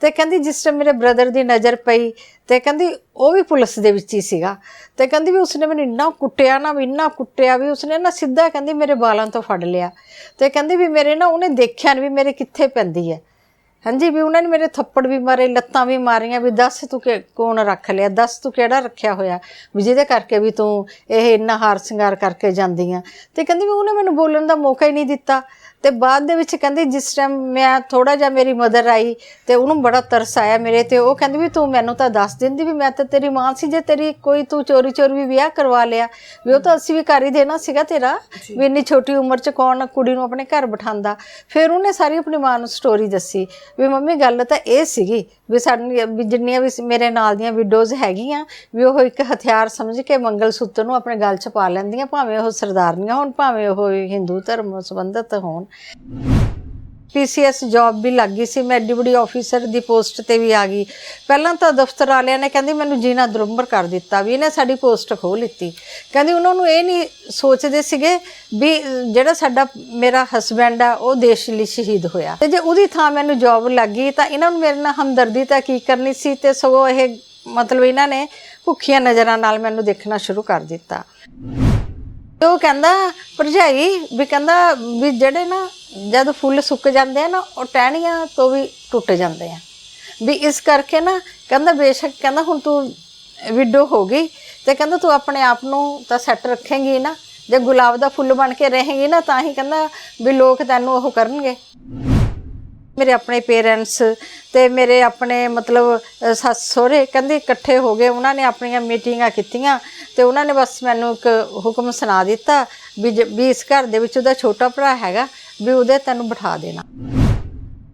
ਤੇ ਕਹਿੰਦੀ ਜਿਸ ਟਾਈਮ ਮੇਰੇ ਬ੍ਰਦਰ ਦੀ ਨਜ਼ਰ ਪਈ, ਤੇ ਕਹਿੰਦੀ ਉਹ ਵੀ ਪੁਲਿਸ ਦੇ ਵਿੱਚ ਹੀ ਸੀਗਾ। ਤੇ ਕਹਿੰਦੀ ਵੀ ਉਸਨੇ ਮੈਨੂੰ ਇੰਨਾ ਕੁੱਟਿਆ ਨਾ, ਵੀ ਇੰਨਾ ਕੁੱਟਿਆ ਵੀ ਉਸਨੇ ਨਾ ਸਿੱਧਾ ਕਹਿੰਦੀ ਮੇਰੇ ਬਾਲਾਂ ਤੋਂ ਫੜ ਲਿਆ। ਤੇ ਕਹਿੰਦੀ ਵੀ ਮੇਰੇ ਨਾ ਉਹਨੇ ਦੇਖਿਆ ਨੀ ਵੀ ਮੇਰੇ ਕਿੱਥੇ ਪੈਂਦੀ ਹੈ। ਹਾਂਜੀ, ਵੀ ਉਹਨਾਂ ਨੇ ਮੇਰੇ ਥੱਪੜ ਵੀ ਮਾਰੇ, ਲੱਤਾਂ ਵੀ ਮਾਰੀਆਂ, ਵੀ ਦੱਸ ਤੂੰ ਕਿ ਕੌਣ ਰੱਖ ਲਿਆ, ਦੱਸ ਤੂੰ ਕਿਹੜਾ ਰੱਖਿਆ ਹੋਇਆ? ਵੀ ਜਿਹਦੇ ਕਰਕੇ ਵੀ ਤੂੰ ਇਹ ਇੰਨਾ ਹਾਰ ਸ਼ਿੰਗਾਰ ਕਰਕੇ ਜਾਂਦੀ ਆ। ਤੇ ਕਹਿੰਦੀ ਵੀ ਉਹਨੇ ਮੈਨੂੰ ਬੋਲਣ ਦਾ ਮੌਕਾ ਹੀ ਨਹੀਂ ਦਿੱਤਾ। ਤੇ ਬਾਅਦ ਦੇ ਵਿੱਚ ਕਹਿੰਦੀ ਜਿਸ ਟਾਈਮ ਮੈਂ ਥੋੜਾ ਜਿਹਾ ਮੇਰੀ ਮਦਰ ਆਈ ਤੇ ਉਹਨੂੰ ਬੜਾ ਤਰਸ ਆਇਆ ਮੇਰੇ ਤੇ ਉਹ ਕਹਿੰਦੀ ਵੀ ਤੂੰ ਮੈਨੂੰ ਤਾਂ ਦੱਸ ਦਿੰਦੀ ਵੀ ਮੈਂ ਤਾਂ ਤੇਰੀ ਮਾਂ ਸੀ ਜੇ ਤੇਰੀ ਕੋਈ ਤੂੰ ਚੋਰੀ ਚੋਰੀ ਵੀ ਵਿਆਹ ਕਰਵਾ ਲਿਆ ਵੀ ਉਹ ਤਾਂ ਅਸੀਂ ਵੀ ਕਰ ਹੀ ਦੇਣਾ ਸੀਗਾ ਤੇਰਾ ਵੀ ਇੰਨੀ ਛੋਟੀ ਉਮਰ 'ਚ ਕੌਣ ਕੁੜੀ ਨੂੰ ਆਪਣੇ ਘਰ ਬਿਠਾਉਂਦਾ। ਫਿਰ ਉਹਨੇ ਸਾਰੀ ਆਪਣੀ ਮਾਂ ਨੂੰ ਸਟੋਰੀ ਦੱਸੀ ਵੀ ਮੰਮੀ ਗੱਲ ਤਾਂ ਇਹ ਸੀਗੀ ਵੀ ਸਾਡੀ ਜਿੰਨੀਆਂ ਵੀ ਮੇਰੇ ਨਾਲ ਦੀਆਂ ਵਿਡੋਜ਼ ਹੈਗੀਆਂ ਵੀ ਉਹ ਇੱਕ ਹਥਿਆਰ ਸਮਝ ਕੇ ਮੰਗਲ ਸੂਤਰ ਨੂੰ ਆਪਣੇ ਗਲ 'ਚ ਪਾ ਲੈਂਦੀਆਂ ਭਾਵੇਂ ਉਹ ਸਰਦਾਰਨੀਆਂ ਹੋਣ ਭਾਵੇਂ ਉਹ ਹਿੰਦੂ ਧਰਮ ਸੰਬੰਧਿਤ ਹੋਣ। ਪੀਸੀਐਸ ਜੌਬ ਵੀ ਲੱਗ ਗਈ ਸੀ। ਮੈਂ ਐਡੀ ਵੱਡੀ ਆਫੀਸਰ ਦੀ ਪੋਸਟ ਤੇ ਵੀ ਆ ਗਈ। ਪਹਿਲਾਂ ਤਾਂ ਦਫ਼ਤਰ ਵਾਲਿਆਂ ਨੇ ਕਹਿੰਦੀ, ਮੈਨੂੰ ਜੀਣਾ ਦੁਰੰਬਰ ਕਰ ਦਿੱਤਾ ਵੀ ਇਹਨੇ ਸਾਡੀ ਪੋਸਟ ਖੋਹ ਲਿੱਤੀ। ਕਹਿੰਦੀ, ਉਹਨਾਂ ਨੂੰ ਇਹ ਨਹੀਂ ਸੋਚਦੇ ਸੀਗੇ ਵੀ ਜਿਹੜਾ ਸਾਡਾ, ਮੇਰਾ ਹਸਬੈਂਡ ਆ, ਉਹ ਦੇਸ਼ ਲਈ ਸ਼ਹੀਦ ਹੋਇਆ। ਤੇ ਜੇ ਉਹਦੀ ਥਾਂ ਮੈਨੂੰ ਜੌਬ ਲੱਗ ਗਈ, ਤਾਂ ਇਹਨਾਂ ਨੂੰ ਮੇਰੇ ਨਾਲ ਹਮਦਰਦੀ ਤਾਂ ਕੀ ਕਰਨੀ ਸੀ ਤੇ ਸਗੋਂ ਇਹ ਮਤਲਬ ਇਹਨਾਂ ਨੇ ਭੁੱਖੀਆਂ ਨਜ਼ਰਾਂ ਨਾਲ ਮੈਨੂੰ ਦੇਖਣਾ ਸ਼ੁਰੂ ਕਰ ਦਿੱਤਾ। ਤੇ ਉਹ ਕਹਿੰਦਾ ਭਰਜਾਈ ਵੀ ਕਹਿੰਦਾ ਵੀ ਜਿਹੜੇ ਨਾ ਜਦ ਫੁੱਲ ਸੁੱਕ ਜਾਂਦੇ ਆ ਨਾ, ਉਹ ਟਹਿਣੀਆਂ ਤੋਂ ਵੀ ਟੁੱਟ ਜਾਂਦੇ ਆ। ਵੀ ਇਸ ਕਰਕੇ ਨਾ ਕਹਿੰਦਾ ਬੇਸ਼ੱਕ ਕਹਿੰਦਾ ਹੁਣ ਤੂੰ ਵਿਡੋ ਹੋ ਗਈ ਤੇ ਕਹਿੰਦਾ ਤੂੰ ਆਪਣੇ ਆਪ ਨੂੰ ਤਾਂ ਸੈੱਟ ਰੱਖੇਂਗੀ ਨਾ, ਜੇ ਗੁਲਾਬ ਦਾ ਫੁੱਲ ਬਣ ਕੇ ਰਹੇਂਗੀ ਨਾ ਤਾਂ ਹੀ ਕਹਿੰਦਾ ਵੀ ਲੋਕ ਤੈਨੂੰ ਉਹ ਕਰਨਗੇ। ਮੇਰੇ ਆਪਣੇ ਪੇਰੈਂਟਸ ਤੇ ਮੇਰੇ ਆਪਣੇ ਮਤਲਬ ਸੱਸ ਸਹੁਰੇ ਕਹਿੰਦੇ ਇਕੱਠੇ ਹੋ ਗਏ, ਉਹਨਾਂ ਨੇ ਆਪਣੀਆਂ ਮੀਟਿੰਗਾਂ ਕੀਤੀਆਂ ਤੇ ਉਹਨਾਂ ਨੇ ਬਸ ਮੈਨੂੰ ਇੱਕ ਹੁਕਮ ਸੁਣਾ ਦਿੱਤਾ ਵੀ ਜ- ਵੀ ਇਸ ਘਰ ਦੇ ਵਿੱਚ ਉਹਦਾ ਛੋਟਾ ਭਰਾ ਹੈਗਾ ਵੀ ਉਹਦੇ ਤੈਨੂੰ ਬਿਠਾ ਦੇਣਾ।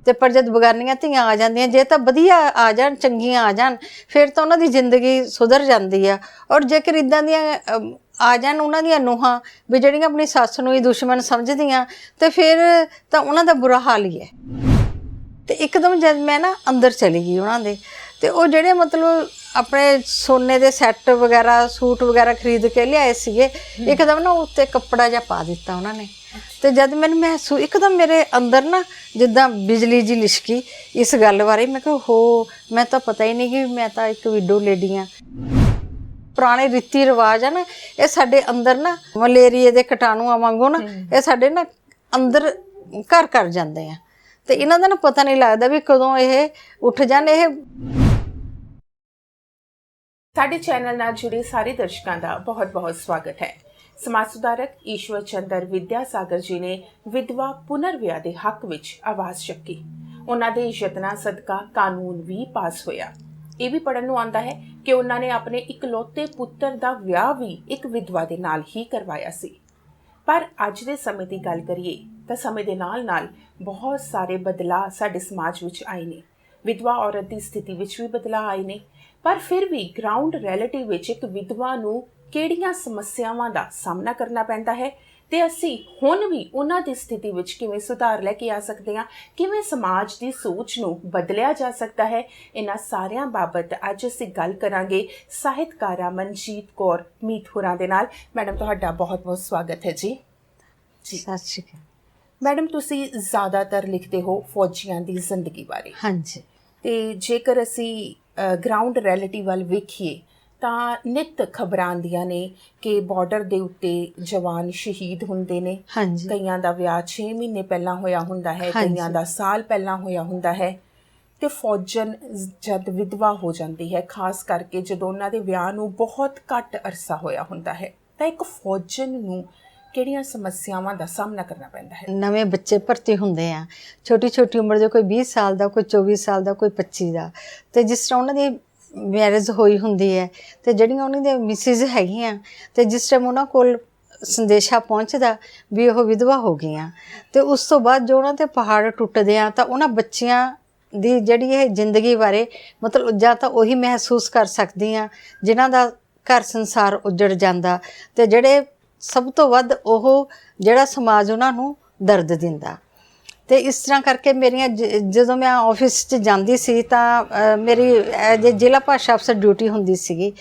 ਤੇ ਪਰ ਜਦ ਬਗਾਨੀਆਂ ਧੀਆਂ ਆ ਜਾਂਦੀਆਂ, ਜੇ ਤਾਂ ਵਧੀਆ ਆ ਜਾਣ, ਚੰਗੀਆਂ ਆ ਜਾਣ, ਫਿਰ ਤਾਂ ਉਹਨਾਂ ਦੀ ਜ਼ਿੰਦਗੀ ਸੁਧਰ ਜਾਂਦੀ ਆ। ਔਰ ਜੇਕਰ ਇਦਾਂ ਦੀਆਂ ਆ ਜਾਣ ਉਹਨਾਂ ਦੀਆਂ ਨੂੰਹਾਂ ਵੀ ਜਿਹੜੀਆਂ ਆਪਣੀ ਸੱਸ ਨੂੰ ਹੀ ਦੁਸ਼ਮਣ ਸਮਝਦੀਆਂ, ਤੇ ਫਿਰ ਤਾਂ ਉਹਨਾਂ ਦਾ ਬੁਰਾ ਹਾਲ ਹੀ ਹੈ। ਤੇ ਇੱਕਦਮ ਜਦ ਮੈਂ ਨਾ ਅੰਦਰ ਚਲੀ ਗਈ ਉਹਨਾਂ ਦੇ ਤੇ ਉਹ ਜਿਹੜੇ ਮਤਲਬ ਆਪਣੇ ਸੋਨੇ ਦੇ ਸੈੱਟ ਵਗੈਰਾ ਸੂਟ ਵਗੈਰਾ ਖਰੀਦ ਕੇ ਲਿਆਏ ਸੀਗੇ ਇੱਕਦਮ ਨਾ ਉੱਤੇ ਕੱਪੜਾ ਜਿਹਾ ਪਾ ਦਿੱਤਾ ਉਹਨਾਂ ਨੇ। ਤੇ ਜਦ ਮੈਨੂੰ ਮਹਿਸੂਸ ਇੱਕਦਮ ਮੇਰੇ ਅੰਦਰ ਨਾ ਜਿੱਦਾਂ ਬਿਜਲੀ ਜੀ ਲਿਸ਼ਕੀ ਇਸ ਗੱਲ ਬਾਰੇ ਮੈਂ ਕਿਹਾ ਹੋ ਮੈਂ ਤਾਂ ਪਤਾ ਹੀ ਨਹੀਂ ਕਿ ਮੈਂ ਤਾਂ ਇੱਕ ਵਿਡੋ ਲੇਡੀ ਆ ਪੁਰਾਣੇ ਰੀਤੀ ਰਿਵਾਜ ਆ ਨਾ ਇਹ ਸਾਡੇ ਅੰਦਰ ਨਾ ਮਲੇਰੀਏ ਦੇ ਕੀਟਾਣੂਆਂ ਵਾਂਗੂ ਨਾ ਇਹ ਸਾਡੇ ਨਾ ਅੰਦਰ ਘਰ ਕਰ ਜਾਂਦੇ ਆ। ਤੇ ਇਹਨਾਂ ਦਾ ਨਾ ਪਤਾ ਨਹੀਂ ਲੱਗਦਾ ਵੀ ਕਦੋਂ ਇਹ ਉੱਠ ਜਾਣ, ਇਹ ਸਾਡੇ ਚੈਨਲ ਨਾਲ ਜੁੜੇ ਸਾਰੇ ਦਰਸ਼ਕਾਂ ਦਾ ਬਹੁਤ-ਬਹੁਤ ਸਵਾਗਤ ਹੈ। ਸਮਾਜ ਸੁਧਾਰਕ ਈਸ਼ਵਰ ਚੰਦਰ ਵਿਦਿਆ ਸਾਗਰ ਜੀ ਨੇ ਵਿਧਵਾ ਪੁਨਰ ਵਿਆਹ ਦੇ ਹੱਕ ਵਿੱਚ ਆਵਾਜ਼ ਚੱਕੀ। ਉਹਨਾਂ ਦੇ ਯਤਨਾਂ ਸਦਕਾ ਕਾਨੂੰਨ ਵੀ ਪਾਸ ਹੋਇਆ। ਇਹ ਵੀ ਪੜਨ ਨੂੰ ਆਉਂਦਾ ਹੈ ਕਿ ਉਹਨਾਂ ਨੇ ਆਪਣੇ ਇਕਲੌਤੇ ਪੁੱਤਰ ਦਾ ਵਿਆਹ ਵੀ ਇੱਕ ਵਿਧਵਾ ਦੇ ਨਾਲ ਹੀ ਕਰਵਾਇਆ ਸੀ। ਪਰ ਅੱਜ ਦੇ ਸਮੇਂ ਦੀ ਗੱਲ ਕਰੀਏ ਤਾਂ ਸਮੇਂ ਦੇ ਨਾਲ-ਨਾਲ ਬਹੁਤ ਸਾਰੇ ਬਦਲਾਅ ਸਾਡੇ ਸਮਾਜ ਵਿੱਚ ਆਏ ਨੇ। ਵਿਧਵਾ ਔਰਤ ਦੀ ਸਥਿਤੀ ਵਿੱਚ ਵੀ ਬਦਲਾਅ ਆਏ ਨੇ। ਪਰ ਫਿਰ ਵੀ ਗਰਾਊਂਡ ਰਿਐਲਿਟੀ ਵਿੱਚ ਇੱਕ ਵਿਧਵਾ ਨੂੰ ਕਿਹੜੀਆਂ ਸਮੱਸਿਆਵਾਂ ਦਾ ਸਾਹਮਣਾ ਕਰਨਾ ਪੈਂਦਾ ਹੈ ਤੇ ਅਸੀਂ ਹੁਣ ਵੀ ਉਹਨਾਂ ਦੀ ਸਥਿਤੀ ਵਿੱਚ ਕਿਵੇਂ ਸੁਧਾਰ ਲੈ ਕੇ ਆ ਸਕਦੇ ਹਾਂ, ਕਿਵੇਂ ਸਮਾਜ ਦੀ ਸੋਚ ਨੂੰ ਬਦਲਿਆ ਜਾ ਸਕਦਾ ਹੈ, ਇਹਨਾਂ ਸਾਰਿਆਂ ਬਾਬਤ ਅੱਜ ਅਸੀਂ ਗੱਲ ਕਰਾਂਗੇ ਸਾਹਿਤਕਾਰਾ ਮਨਜੀਤ ਕੌਰ ਮੀਤ ਹੋਰਾਂ ਦੇ ਨਾਲ। ਮੈਡਮ, ਤੁਹਾਡਾ ਬਹੁਤ-ਬਹੁਤ ਸਵਾਗਤ ਹੈ ਜੀ ਜੀ। ਸਤਿ ਸ਼੍ਰੀ ਅਕਾਲ। ਮੈਡਮ ਤੁਸੀਂ ਜ਼ਿਆਦਾਤਰ ਲਿਖਦੇ ਹੋ ਫੌਜੀਆਂ ਦੀ ਜ਼ਿੰਦਗੀ ਬਾਰੇ। ਹਾਂਜੀ। ਤੇ ਜੇਕਰ ਅਸੀਂ ਗਰਾਊਂਡ ਰਿਐਲਿਟੀ ਵੱਲ ਵੇਖੀਏ ਤਾਂ ਨਿਤ ਖਬਰਾਂ ਆਉਂਦੀਆਂ ਨੇ ਕਿ ਬਾਰਡਰ ਦੇ ਉੱਤੇ ਜਵਾਨ ਸ਼ਹੀਦ ਹੁੰਦੇ ਨੇ। ਹਾਂਜੀ। ਕਈਆਂ ਦਾ ਵਿਆਹ 6 ਮਹੀਨੇ ਪਹਿਲਾਂ ਹੋਇਆ ਹੁੰਦਾ ਹੈ। ਕਈਆਂ ਦਾ ਸਾਲ ਪਹਿਲਾਂ ਹੋਇਆ ਹੁੰਦਾ ਹੈ। ਤੇ ਫੌਜਨ ਜਦ ਵਿਧਵਾ ਹੋ ਜਾਂਦੀ ਹੈ ਖਾਸ ਕਰਕੇ ਜਦੋਂ ਉਹਨਾਂ ਦੇ ਵਿਆਹ ਨੂੰ ਬਹੁਤ ਘੱਟ ਅਰਸਾ ਹੋਇਆ ਹੁੰਦਾ ਹੈ ਤਾਂ ਇੱਕ ਫੌਜਨ ਨੂੰ ਕਿਹੜੀਆਂ ਸਮੱਸਿਆਵਾਂ ਦਾ ਸਾਹਮਣਾ ਕਰਨਾ ਪੈਂਦਾ ਹੈ? ਨਵੇਂ ਬੱਚੇ ਭਰਤੀ ਹੁੰਦੇ ਆ। ਛੋਟੀ ਛੋਟੀ ਉਮਰ ਦੇ ਕੋਈ 20 ਸਾਲ ਦਾ, ਕੋਈ 24 ਸਾਲ ਦਾ, ਕੋਈ 25 ਦਾ। ਤੇ ਜਿਸ ਤਰ੍ਹਾਂ ਉਹਨਾਂ ਦੀ ਮੈਰਿਜ ਹੋਈ ਹੁੰਦੀ ਹੈ ਤੇ ਜਿਹੜੀਆਂ ਉਹਨਾਂ ਦੀਆਂ ਮਿਸਿਸ ਹੈਗੀਆਂ ਤੇ ਜਿਸ ਟਾਈਮ ਉਹਨਾਂ ਕੋਲ ਸੰਦੇਸ਼ਾ ਪਹੁੰਚਦਾ ਵੀ ਉਹ ਵਿਧਵਾ ਹੋ ਗਈਆਂ। ਤੇ ਉਸ ਤੋਂ ਬਾਅਦ ਜੋ ਉਹਨਾਂ ਤੇ ਪਹਾੜ ਟੁੱਟਦੇ ਆ ਤਾਂ ਉਹਨਾਂ ਬੱਚਿਆਂ ਦੀ ਜਿਹੜੀ ਇਹ ਜ਼ਿੰਦਗੀ ਬਾਰੇ ਮਤਲਬ ਜਾਂ ਤਾਂ ਉਹੀ ਮਹਿਸੂਸ ਕਰ ਸਕਦੀ ਸਕਦੀਆਂ, ਜਿਨ੍ਹਾਂ ਦਾ ਘਰ ਸੰਸਾਰ ਉਜੜ ਜਾਂਦਾ ਤੇ ਜਿਹੜੇ ਸਭ ਤੋਂ ਵੱਧ ਉਹ ਜਿਹੜਾ ਸਮਾਜ ਉਹਨਾਂ ਨੂੰ ਦਰਦ ਦਿੰਦਾ। ਤੇ ਇਸ ਤਰ੍ਹਾਂ ਕਰਕੇ ਮੇਰੀਆਂ ਜਦੋਂ ਮੈਂ ਆਫਿਸ 'ਚ ਜਾਂਦੀ ਸੀ ਤਾਂ ਮੇਰੀ ਐਜ ਜ਼ਿਲ੍ਹਾ ਭਾਸ਼ਾ ਅਫਸਰ ਡਿਊਟੀ ਹੁੰਦੀ ਸੀਗੀ,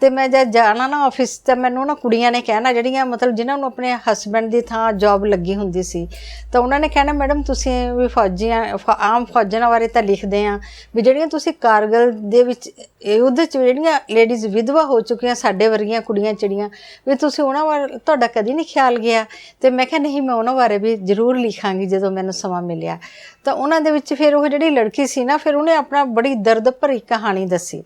ਤੇ ਮੈਂ ਜਦ ਜਾਣਾ ਨਾ ਆਫਿਸ ਤੇ ਮੈਨੂੰ ਨਾ ਕੁੜੀਆਂ ਨੇ ਕਹਿਣਾ, ਜਿਹੜੀਆਂ ਮਤਲਬ ਜਿਨ੍ਹਾਂ ਨੂੰ ਆਪਣੇ ਹਸਬੰਡ ਦੀ ਥਾਂ ਜੌਬ ਲੱਗੀ ਹੁੰਦੀ ਸੀ, ਤਾਂ ਉਹਨਾਂ ਨੇ ਕਹਿਣਾ ਮੈਡਮ ਤੁਸੀਂ ਵੀ ਫੌਜੀਆਂ, ਫ- ਆਮ ਫੌਜਾਂ ਬਾਰੇ ਤਾਂ ਲਿਖਦੇ ਆ, ਵੀ ਜਿਹੜੀਆਂ ਤੁਸੀਂ ਕਾਰਗਲ ਦੇ ਵਿੱਚ ਯੁੱਧ ਚ ਜਿਹੜੀਆਂ ਲੇਡੀਜ਼ ਵਿਧਵਾ ਹੋ ਚੁੱਕੀਆਂ, ਸਾਡੇ ਵਰਗੀਆਂ ਕੁੜੀਆਂ ਚਿੜੀਆਂ, ਵੀ ਤੁਸੀਂ ਉਹਨਾਂ ਬਾਰੇ, ਤੁਹਾਡਾ ਕਦੀ ਨਹੀਂ ਖਿਆਲ ਗਿਆ? ਤੇ ਮੈਂ ਕਿਹਾ, ਨਹੀਂ, ਮੈਂ ਉਹਨਾਂ ਬਾਰੇ ਵੀ ਜ਼ਰੂਰ ਲਿਖਾਂਗੀ ਜਦੋਂ ਮੈਨੂੰ ਸਮਾਂ ਮਿਲਿਆ। ਤਾਂ ਉਹਨਾਂ ਦੇ ਵਿੱਚ ਫਿਰ ਉਹ ਜਿਹੜੀ ਲੜਕੀ ਸੀ ਨਾ ਫਿਰ ਉਹਨੇ ਆਪਣਾ ਬੜੀ ਦਰਦ ਭਰੀ ਕਹਾਣੀ ਦੱਸੀ।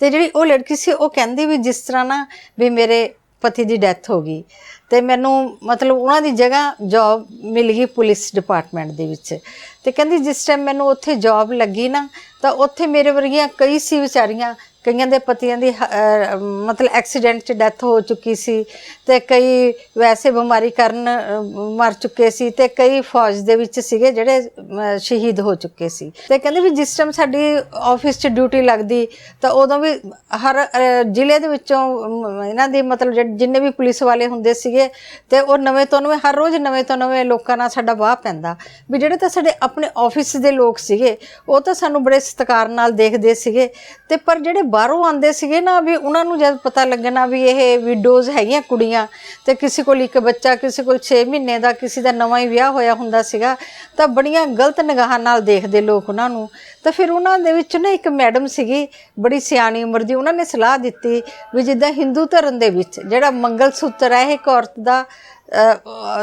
ਤੇ ਜਿਹੜੀ ਉਹ ਲੜਕੀ ਸੀ ਉਹ ਕਹਿੰਦੀ ਵੀ ਜਿਸ ਤਰ੍ਹਾਂ ਨਾ ਵੀ ਮੇਰੇ ਪਤੀ ਦੀ ਡੈਥ ਹੋ ਗਈ। ਤੇ ਮੈਨੂੰ ਮਤਲਬ ਉਹਨਾਂ ਦੀ ਜਗ੍ਹਾ ਜੌਬ ਮਿਲ ਗਈ ਪੁਲਿਸ ਡਿਪਾਰਟਮੈਂਟ ਦੇ ਵਿੱਚ। ਤੇ ਕਹਿੰਦੀ ਜਿਸ ਟਾਈਮ ਮੈਨੂੰ ਉੱਥੇ ਜੌਬ ਲੱਗੀ ਨਾ ਤਾਂ ਉੱਥੇ ਮੇਰੇ ਵਰਗੀਆਂ ਕਈ ਸੀ ਵਿਚਾਰੀਆਂ ਕਈਆਂ ਦੇ ਪਤੀਆਂ ਦੀ ਹ- ਅਹ ਮਤਲਬ ਐਕਸੀਡੈਂਟ 'ਚ ਡੈਥ ਹੋ ਚੁੱਕੀ ਸੀ ਤੇ ਕਈ ਵੈਸੇ ਬਿਮਾਰੀ ਕਾਰਨ ਅਹ, ਮਰ ਚੁੱਕੇ ਸੀ ਤੇ ਕਈ ਫੌਜ ਦੇ ਵਿੱਚ ਸੀਗੇ ਜਿਹੜੇ ਅਹ, ਸ਼ਹੀਦ ਹੋ ਚੁੱਕੇ ਸੀ। ਤੇ ਕਹਿੰਦੇ ਵੀ ਜਿਸ ਟਾਈਮ ਸਾਡੀ ਆਫਿਸ 'ਚ ਡਿਊਟੀ ਲੱਗਦੀ ਤਾਂ ਉਦੋਂ ਵੀ ਹਰ ਅਹ, ਜ਼ਿਲ੍ਹੇ ਦੇ ਵਿੱਚੋਂ ਅਮ, ਇਹਨਾਂ ਦੀ ਮਤਲਬ ਜਿਹੜੇ- ਜਿੰਨੇ ਵੀ ਪੁਲਿਸ ਵਾਲੇ ਹੁੰਦੇ ਸੀਗੇ ਤੇ ਉਹ ਨਵੇਂ ਤੋਂ ਨਵੇਂ ਹਰ ਰੋਜ਼ ਨਵੇਂ ਤੋਂ ਨਵੇਂ ਲੋਕਾਂ ਨਾਲ ਸਾਡਾ ਵਾਹ ਪੈਂਦਾ। ਵੀ ਜਿਹੜੇ ਤਾਂ ਸਾਡੇ ਆਪਣੇ ਆਫਿਸ ਦੇ ਲੋਕ ਸੀਗੇ ਉਹ ਤਾਂ ਸਾਨੂੰ ਬੜੇ ਸਤਿਕਾਰ ਨਾਲ ਦੇਖਦੇ ਸੀਗੇ ਤੇ ਪਰ ਜਿਹੜੇ ਬਾਹਰੋਂ ਆਉਂਦੇ ਸੀਗੇ ਨਾ ਵੀ ਉਹਨਾਂ ਨੂੰ ਜਦ ਪਤਾ ਲੱਗਣਾ ਵੀ ਇਹ ਵਿਡੋਜ਼ ਹੈਗੀਆਂ ਕੁੜੀਆਂ ਤੇ ਕਿਸੇ ਕੋਲ ਇੱਕ ਬੱਚਾ, ਕਿਸੇ ਕੋਲ 6 ਮਹੀਨੇ ਦਾ, ਕਿਸੇ ਦਾ ਨਵਾਂ ਹੀ ਵਿਆਹ ਹੋਇਆ ਹੁੰਦਾ ਸੀਗਾ, ਤਾਂ ਬੜੀਆਂ ਗਲਤ ਨਿਗਾਹਾਂ ਨਾਲ ਦੇਖਦੇ ਲੋਕ ਉਹਨਾਂ ਨੂੰ। ਤਾਂ ਫਿਰ ਉਹਨਾਂ ਦੇ ਵਿੱਚ ਨਾ ਇੱਕ ਮੈਡਮ ਸੀਗੀ, ਬੜੀ ਸਿਆਣੀ ਉਮਰ ਦੀ, ਉਹਨਾਂ ਨੇ ਸਲਾਹ ਦਿੱਤੀ ਵੀ ਜਿੱਦਾਂ ਹਿੰਦੂ ਧਰਮ ਦੇ ਵਿੱਚ ਜਿਹੜਾ ਮੰਗਲ ਸੂਤਰ ਹੈ, ਇਹ ਇੱਕ ਔਰਤ ਦਾ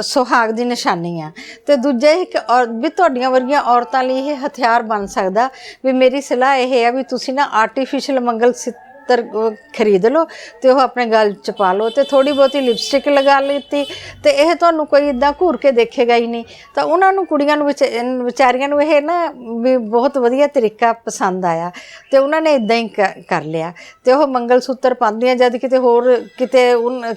ਸੁਹਾਗ ਦੀ ਨਿਸ਼ਾਨੀ ਆ। ਤੇ ਦੂਜਾ ਇੱਕ ਔਰ ਵੀ ਤੁਹਾਡੀਆਂ ਵਰਗੀਆਂ ਔਰਤਾਂ ਲਈ ਇਹ ਹਥਿਆਰ ਬਣ ਸਕਦਾ। ਵੀ ਮੇਰੀ ਸਲਾਹ ਇਹ ਹੈ ਵੀ ਤੁਸੀਂ ਨਾ ਆਰਟੀਫੀਸ਼ੀਅਲ ਮੰਗਲ ਸੂਤਰ ਖਰੀਦ ਲਓ ਤੇ ਉਹ ਆਪਣੇ ਗਲ ਚ ਪਾ ਲਓ ਤੇ ਥੋੜੀ ਬਹੁਤੀ ਲਿਪਸਟਿਕ ਲਗਾ ਲਈ ਤੇ ਇਹ ਤੁਹਾਨੂੰ ਕੋਈ ਇਦਾਂ ਘੂਰ ਕੇ ਦੇਖੇਗਾ ਹੀ ਨਹੀਂ। ਤਾਂ ਉਹਨਾਂ ਨੂੰ ਕੁੜੀਆਂ ਨੂੰ ਵਿਚਾਰੀਆਂ ਨੂੰ ਇਹ ਨਾ ਵੀ ਬਹੁਤ ਵਧੀਆ ਤਰੀਕਾ ਪਸੰਦ ਆਇਆ ਤੇ ਉਹਨਾਂ ਨੇ ਇਦਾਂ ਹੀ ਕ- ਕਰ ਲਿਆ ਤੇ ਉਹ ਮੰਗਲ ਸੂਤਰ ਪਾਉਂਦੀਆਂ ਜਦ ਕਿਤੇ ਹੋਰ ਕਿਤੇ